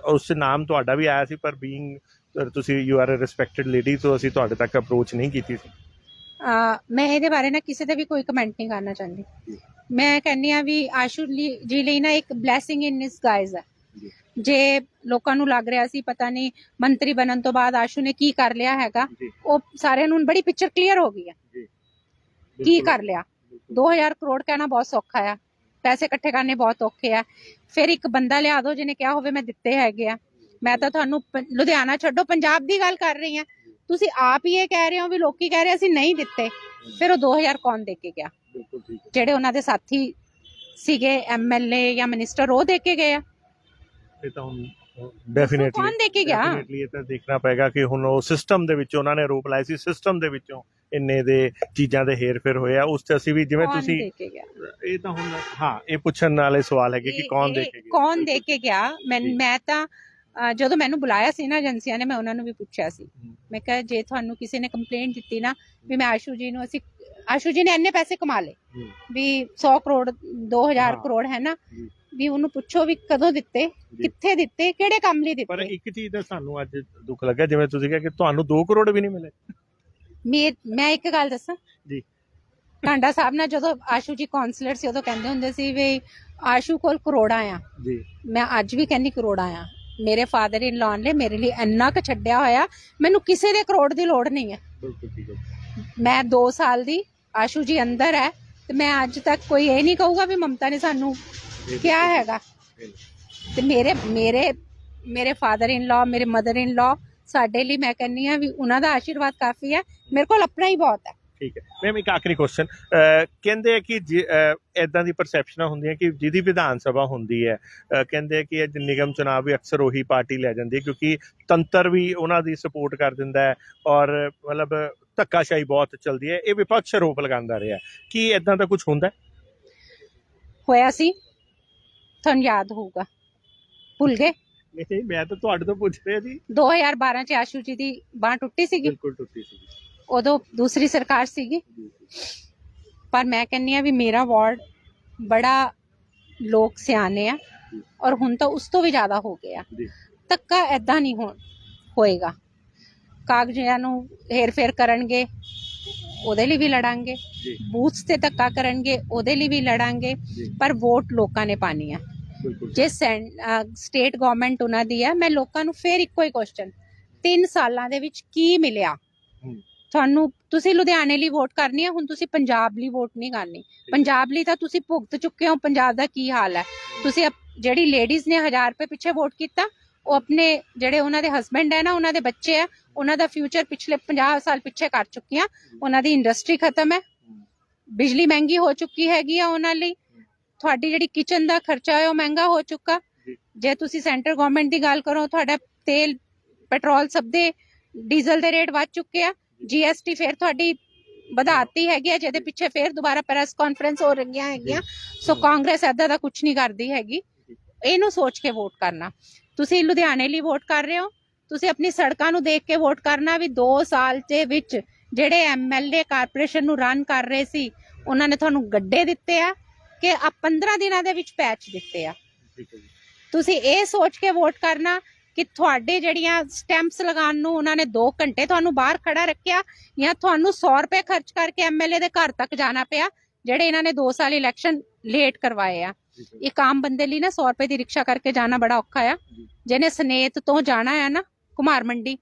ਉਸ ਨਾਮ ਤੁਹਾਡਾ ਵੀ ਆਇਆ ਸੀ ਪਰ ਬੀਇੰਗ ਤੁਸੀਂ you are a respected lady ਤੋਂ ਅਸੀਂ ਤੁਹਾਡੇ ਤੱਕ ਅਪਰੋਚ ਨਹੀਂ ਕੀਤੀ ਸੀ। ਮੈਂ ਇਹਦੇ ਬਾਰੇ ਨਾ ਕਿਸੇ ਤੇ ਵੀ ਕੋਈ ਕਮੈਂਟ ਨਹੀਂ ਕਰਨਾ ਚਾਹੁੰਦੀ। ਮੈਂ ਕਹਿੰਨੀ ਆ ਵੀ ਆਸ਼ੂ ਜੀ ਲਈ ਨਾ ਇੱਕ ਬਲੇਸਿੰਗ ਇਨ ਡਿਸਗਾਈਜ਼ ਹੈ ਜੀ। ਜੇ ਲੋਕਾਂ ਨੂੰ ਲੱਗ ਰਿਹਾ ਸੀ ਪਤਾ ਨਹੀਂ ਮੰਤਰੀ ਬਣਨ ਤੋਂ ਬਾਅਦ ਆਸ਼ੂ ਨੇ ਕੀ ਕਰ ਲਿਆ ਹੈਗਾ ਜੀ। ਉਹ ਸਾਰਿਆਂ ਨੂੰ ਹੁਣ ਬੜੀ ਪਿਕਚਰ ਕਲੀਅਰ ਹੋ ਗਈ ਹੈ ਕੀ ਕਰ ਲਿਆ? 2000 ਕਰੋੜ ਕਹਿਣਾ ਬਹੁਤ ਸੌਖਾ ਆ। ਪੈਸੇ ਇਕੱਠੇ ਕਰਨੇ ਬਹੁਤ ਔਖੇ ਆ। ਫਿਰ ਇੱਕ ਬੰਦਾ ਲਿਆ ਦਿਓ ਜਿਹਨੇ ਕਿਹਾ ਹੋਵੇ ਮੈਂ ਦਿੱਤੇ ਹੈਗੇ ਆ। ਮੈਂ ਤਾਂ ਤੁਹਾਨੂੰ ਪ- ਲੁਧਿਆਣਾ ਛੱਡੋ ਪੰਜਾਬ ਦੀ ਗੱਲ ਕਰ ਰਹੀ ਆ। ਤੁਸੀਂ ਆਪ ਹੀ ਇਹ ਕਹਿ ਰਹੇ ਹੋ ਵੀ ਲੋਕੀ ਕਹਿ ਰਹੇ ਅਸੀਂ ਨਹੀਂ ਦਿੱਤੇ। ਫਿਰ ਉਹ 2000 ਕੌਣ ਦੇ ਕੇ ਗਿਆ? ਬਿਲਕੁਲ ਠੀਕ ਹੈ। ਜਿਹੜੇ ਉਹਨਾਂ ਦੇ ਸਾਥੀ ਸੀਗੇ ਐਮਐਲਏ ਜਾਂ ਮਿਨਿਸਟਰ ਉਹ ਦੇ ਕੇ ਗਏ ਆ? ਇਹ ਤਾਂ ਹੁਣ ਡੈਫੀਨਿਟਲੀ ਕੌਣ ਦੇ ਕੇ ਗਿਆ? ਡੈਫੀਨਿਟਲੀ ਇਹ ਤਾਂ ਦੇਖਣਾ ਪਏਗਾ ਕਿ ਹੁਣ ਉਹ ਸਿਸਟਮ ਦੇ ਵਿੱਚ ਉਹਨਾਂ ਨੇ ਆਰੋਪ ਲਾਏ ਸੀ ਸਿਸਟਮ ਦੇ ਵਿੱਚੋਂ ਇੰਨੇ ਦੇ ਚੀਜ਼ਾਂ ਦੇ ਹੇਰ-ਫੇਰ ਹੋਇਆ ਉਸ ਤੇ ਅਸੀਂ ਵੀ ਜਿਵੇਂ ਕੌਣ ਤੁਸੀਂ ਦੇ ਕੇ ਗਿਆ? ਇਹ ਤਾਂ ਹੁਣ ਹਾਂ ਇਹ ਪੁੱਛਣ ਵਾਲੇ ਸਵਾਲ ਹੈਗੇ ਕਿ ਕੌਣ ਦੇ ਕੇ ਗਿਆ? ਕੌਣ ਦੇ ਕੇ ਗਿਆ? ਮੈਂ। ਮੈਂ ਤਾਂ ਅ, ਜਦੋਂ ਮੈਨੂੰ ਬੁਲਾਇਆ ਸੀ ਨਾ ਏਜੰਸੀਆਂ ਨੇ ਮੈਂ ਉਹਨਾਂ ਨੂੰ ਵੀ ਪੁੱਛਿਆ ਸੀ। ਮੈਂ ਕਿਹਾ ਜੇ ਤੁਹਾਨੂੰ ਕਿਸੇ ਨੇ ਕੰਪਲੇਂਟ ਦਿੱਤੀ ਨਾ ਵੀ ਮੈਂ ਆਸ਼ੂ ਜੀ ਨੂੰ ਅਸੀਂ ਆਸ਼ੂ ਜੀ ਨੇ ਇੰਨੇ ਪੈਸੇ ਕਮਾ ਲਏ। ਵੀ 100 ਕਰੋੜ 2000 ਹਾਂ। ਕਰੋੜ ਹੈ ਨਾ। ਵੀ ਉਹਨੂੰ ਪੁੱਛੋ ਵੀ ਕਦੋਂ ਦਿੱਤੇ। ਕਿੱਥੇ ਦਿੱਤੇ ਕਿਹੜੇ ਕੰਮ ਲਈ ਪਰ ਦਿੱਤੇ ਇੱਕ ਚੀਜ਼ ਦਾ ਸਾਨੂੰ ਅੱਜ ਦੁੱਖ ਲੱਗਾ ਜਿਵੇਂ ਤੁਸੀਂ ਕਿਹਾ ਕਿ ਤੁਹਾਨੂੰ 2 ਕਰੋੜ ਵੀ ਨਹੀਂ ਮਿਲੇ ਮੇ ਮੈਂ ਇੱਕ ਗੱਲ ਦੱਸਾਂ ਜੀ। ਟਾਂਡਾ ਸਾਹਿਬ ਨਾਲ ਜਦੋਂ ਆਸ਼ੂ ਜੀ ਕਾਉਂਸਲਰ ਸੀ ਉਦੋਂ ਕਹਿੰਦੇ ਹੁੰਦੇ ਸੀ ਵੀ ਆਸ਼ੂ ਕੋਲ ਕਰੋੜਾਂ ਆ ਜੀ ਮੈਂ ਅੱਜ ਵੀ ਕਹਿੰਦੀ ਕਰੋੜਾਂ ਆ ਮੇਰੇ ਫਾਦਰ ਇਨ ਲਾਅ ਨੇ ਮੇਰੇ ਲਈ ਇੰਨਾ ਕੁ ਛੱਡਿਆ ਹੋਇਆ ਮੈਨੂੰ ਕਿਸੇ ਦੇ ਕਰੋੜ ਦੀ ਲੋੜ ਨਹੀਂ ਹੈ ਬਿਲਕੁਲ ਠੀਕ ਹੈ ਮੈਂ 2 ਸਾਲ ਦੀ ਆਸ਼ੂ ਜੀ ਅੰਦਰ ਹੈ ਤੇ ਮੈਂ ਅੱਜ ਤੱਕ ਕੋਈ ਇਹ ਨਹੀਂ ਕਹੂਗਾ ਵੀ ਮਮਤਾ ਨੇ ਸਾਨੂੰ ਕਿਹਾ ਹੈਗਾ। ਤੇ ਮੇਰੇ ਮੇਰੇ ਮੇਰੇ ਫਾਦਰ ਇਨ ਲਾਅ ਮੇਰੇ ਮਦਰ ਇਨ ਲਾਅ ਸਾਡੇ ਲਈ ਮੈਂ ਕਹਿੰਨੀ ਆ ਵੀ ਉਹਨਾਂ ਦਾ ਆਸ਼ੀਰਵਾਦ ਕਾਫੀ ਹੈ। ਮੇਰੇ ਕੋਲ ਆਪਣਾ ਹੀ ਬਹੁਤ ਹੈ। ਠੀਕ ਹੈ। ਮੈਮ ਇੱਕ ਆਖਰੀ ਕੁਐਸਚਨ ਕਹਿੰਦੇ ਆ ਕਿ ਇਦਾਂ ਦੀ ਪਰਸੈਪਸ਼ਨਾਂ ਹੁੰਦੀਆਂ ਕਿ ਜਿਹਦੀ ਵਿਧਾਨ ਸਭਾ ਹੁੰਦੀ ਹੈ ਕਹਿੰਦੇ ਕਿ ਇਹ ਨਿਗਮ ਚੁਣਾਵ ਵੀ ਅਕਸਰ ਉਹੀ ਪਾਰਟੀ ਲੈ ਜਾਂਦੀ ਹੈ ਕਿਉਂਕਿ ਤੰਤਰ ਵੀ ਉਹਨਾਂ ਦੀ ਸਪੋਰਟ ਕਰ ਦਿੰਦਾ ਹੈ ਔਰ ਮਤਲਬ ਧੱਕਾਸ਼ਾਹੀ ਬਹੁਤ ਚੱਲਦੀ ਹੈ ਇਹ ਵਿਪਕਸ਼ ਆਰੋਪ ਲਗਾਉਂਦਾ ਰਿਹਾ ਕੀ ਇਦਾਂ ਦਾ ਕੁਝ ਹੁੰਦਾ ਹੈ? ਹੋਇਆ ਸੀ। ਤੁਹਾਨੂੰ ਯਾਦ ਹੋਊਗਾ। ਭੁੱਲ ਗਏ? ਨਹੀਂ ਮੈਂ ਤਾਂ ਤੁਹਾਡੇ ਤੋਂ ਪੁੱਛ ਰਿਹਾ ਜੀ। 2012 ਚ ਆਸ਼ੂ ਜੀ ਦੀ ਬਾਹ ਟੁੱਟੀ ਸੀਗੀ। ਬਿਲਕੁਲ ਟੁੱਟੀ ਸੀ ਉਦੋਂ ਦੂਸਰੀ ਸਰਕਾਰ ਸੀਗੀ। ਪਰ ਮੈਂ ਕਹਿੰਨੀ ਆ ਵੀ ਮੇਰਾ ਵਾਰਡ ਬੜਾ ਲੋਕ ਸਿਆਣੇ ਆ। ਔਰ ਹੁਣ ਤਾਂ ਉਸ ਤੋਂ ਵੀ ਜ਼ਿਆਦਾ ਹੋ ਗਿਆ। ਜੀ। ਧੱਕਾ ਐਦਾਂ ਨਹੀਂ ਹੋ ਹੋਏਗਾ। ਕਾਗਜ਼ਾਂ ਨੂੰ ਹੇਰ ਫੇਰ ਕਰਨਗੇ ਉਹਦੇ ਲਈ ਵੀ ਲੜਾਂਗੇ। ਬੂਥਸ ਤੇ ਧੱਕਾ ਕਰਨਗੇ ਉਹਦੇ ਲਈ ਵੀ ਲੜਾਂਗੇ। ਪਰ ਵੋਟ ਲੋਕਾਂ ਨੇ ਪਾਣੀ ਆ। ਜੇ ਸਟੇਟ ਗਵਰਨਮੈਂਟ ਉਹਨਾਂ ਦੀ ਹੈ ਮੈਂ ਲੋਕਾਂ ਨੂੰ ਫੇਰ ਇੱਕੋ ਹੀ ਕੁਐਸਚਨ 3 ਸਾਲਾਂ ਦੇ ਵਿੱਚ ਕੀ ਮਿਲਿਆ। ਤੁਹਾਨੂੰ ਤੁਸੀਂ ਲੁਧਿਆਣੇ ਲਈ ਵੋਟ ਕਰਨੀ ਹੈ ਹੁਣ ਤੁਸੀਂ ਪੰਜਾਬ ਲਈ ਵੋਟ ਨਹੀਂ ਕਰਨੀ। ਪੰਜਾਬ ਲਈ ਤਾਂ ਤੁਸੀਂ ਭੁਗਤ ਚੁੱਕੇ ਹੋ ਪੰਜਾਬ ਦਾ ਕੀ ਹਾਲ ਹੈ? ਤੁਸੀਂ ਜਿਹੜੀ ਲੇਡੀਜ਼ ਨੇ 1000 ਰੁਪਏ ਪਿੱਛੇ ਵੋਟ ਕੀਤਾ ਉਹ ਆਪਣੇ ਜਿਹੜੇ ਉਹਨਾਂ ਦੇ ਹਸਬੰਡ ਹੈ ਨਾ ਉਹਨਾਂ ਦੇ ਬੱਚੇ ਹੈ ਉਹਨਾਂ ਦਾ ਫਿਊਚਰ ਪਿਛਲੇ 50 ਸਾਲ ਪਿੱਛੇ ਕਰ ਚੁੱਕੀਆਂ ਉਹਨਾਂ ਦੀ ਇੰਡਸਟਰੀ ਖਤਮ ਹੈ। ਬਿਜਲੀ ਮਹਿੰਗੀ ਹੋ ਚੁੱਕੀ ਹੈਗੀ ਆ ਉਹਨਾਂ ਲਈ। ਤੁਹਾਡੀ ਜਿਹੜੀ ਕਿਚਨ ਦਾ ਖਰਚਾ ਹੈ ਉਹ ਮਹਿੰਗਾ ਹੋ ਚੁੱਕਾ। ਜੀ। ਤੁਸੀਂ ਸੈਂਟਰ ਗਵਰਨਮੈਂਟ ਦੀ ਗੱਲ ਕਰੋ ਤੁਹਾਡਾ ਤੇਲ ਪੈਟਰੋਲ ਸਭ ਦੇ ਡੀਜ਼ਲ ਦੇ ਰੇਟ ਵੱਧ ਚੁੱਕੇ ਆ। ਜੀਐਸਟੀ ਫਿਰ ਤੁਹਾਡੀ ਵਧਾਤੀ ਹੈਗੀ ਆ ਜਿਹਦੇ ਪਿੱਛੇ ਫਿਰ ਦੁਬਾਰਾ ਪ੍ਰੈਸ ਕਾਨਫਰੰਸ ਹੋ ਰਹੀਆਂ ਹੈਗੀਆਂ। ਸੋ ਕਾਂਗਰਸ ਏਦਾਂ ਦਾ ਕੁਝ ਨਹੀਂ ਕਰਦੀ ਹੈਗੀ। ਇਹਨੂੰ ਸੋਚ ਕੇ ਵੋਟ ਕਰਨਾ। ਤੁਸੀਂ ਲੁਧਿਆਣੇ ਲਈ ਵੋਟ ਕਰ ਰਹੇ ਹੋ? ਤੁਸੀਂ ਆਪਣੀ ਸੜਕਾਂ ਨੂੰ ਦੇਖ ਕੇ ਵੋਟ ਕਰਨਾ ਵੀ 2 ਸਾਲ ਦੇ ਵਿੱਚ ਜਿਹੜੇ ਐਮਐਲਏ ਕਾਰਪੋਰੇਸ਼ਨ ਨੂੰ ਰਨ ਕਰ ਰਹੇ ਸੀ ਉਹਨਾਂ ਨੇ ਤੁਹਾਨੂੰ ਗੱਡੇ ਦਿੱਤੇ ਆ ਕਿ ਆ 15 ਦਿਨਾਂ ਦੇ ਵਿੱਚ ਪੈਚ ਦਿੱਤੇ ਆ। ਤੁਸੀਂ ਇਹ ਸੋਚ ਕੇ ਵੋਟ ਕਰਨਾ ਕਿ ਤੁਹਾਡੇ ਜਿਹੜੀਆਂ ਸਟੈਂਪਸ ਲਗਾਉਣ ਨੂੰ ਉਹਨਾਂ ਨੇ 2 ਘੰਟੇ ਤੁਹਾਨੂੰ ਬਾਹਰ ਖੜਾ ਰੱਖਿਆ ਜਾਂ ਤੁਹਾਨੂੰ 100 ਰੁਪਏ ਖਰਚ ਕਰਕੇ ਐਮਐਲਏ ਦੇ ਘਰ ਤੱਕ ਜਾਣਾ ਪਿਆ ਜਿਹੜੇ ਇਹਨਾਂ ਨੇ 2 ਸਾਲ ਇਲੈਕਸ਼ਨ ਲੇਟ ਕਰਵਾਏ ਆ। ਇੱਕ ਆਮ ਬੰਦੇ ਲਈ ਨਾ 100 ਰੁਪਏ ਦੀ ਰਿਕਸ਼ਾ ਕਰਕੇ ਜਾਣਾ ਬੜਾ ਔਖਾ ਆ। ਜਿਹਨੇ ਸਨੇਤ ਤੋਂ ਜਾਣਾ ਆ ਨਾ ਕੁਮਾਰ ਮੰਡੀ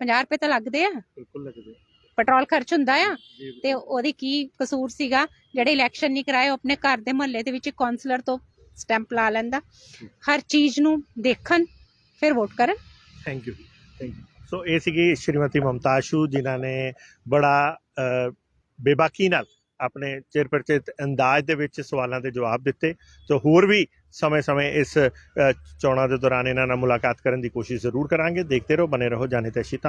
50 ਰੁਪਏ ਤਾਂ ਲੱਗਦੇ ਆ। ਬਿਲਕੁਲ ਲੱਗਦੇ ਪੈਟਰੋਲ ਖਰਚ ਹੁੰਦਾ ਆ। ਤੇ ਉਹਦੀ ਕੀ ਕਸੂਰ ਸੀਗਾ? ਜਿਹੜੇ ਇਲੈਕਸ਼ਨ ਨਹੀਂ ਕਰਾਏ ਉਹ ਆਪਣੇ ਘਰ ਦੇ ਮੁਹੱਲੇ ਦੇ ਵਿੱਚ ਕਾਉਂਸਲਰ ਤੋਂ ਸਟੈਂਪ ਲਾ ਲੈਂਦਾ। ਹਰ ਚੀਜ਼ ਨੂੰ ਦੇਖਣ ਫਿਰ ਵੋਟ ਕਰਨ। Thank you thank you so ਇਹ ਸੀਗੀ ਸ਼੍ਰੀਮਤੀ ਮਮਤਾਸ਼ੂ ਜਿਨ੍ਹਾਂ ਨੇ ਬੜਾ ਬੇਬਾਕੀ ਨਾਲ ਆਪਣੇ ਚਿਰਪਰਚਿਤ ਅੰਦਾਜ਼ ਦੇ ਵਿੱਚ ਸਵਾਲਾਂ ਦੇ ਜਵਾਬ ਦਿੱਤੇ। ਤੇ ਹੋਰ ਵੀ ਸਮੇਂ-ਸਮੇਂ ਇਸ ਚੋਣਾਂ ਦੇ ਦੌਰਾਨ ਇਹਨਾਂ ਨਾਲ ਮੁਲਾਕਾਤ ਕਰਨ ਦੀ ਕੋਸ਼ਿਸ਼ ਜ਼ਰੂਰ ਕਰਾਂਗੇ। ਦੇਖਦੇ ਰਹੋ ਬਨੇ ਰਹੋ, ਜਾਣੇ ਤੇ ਸ਼ਿਤਾ।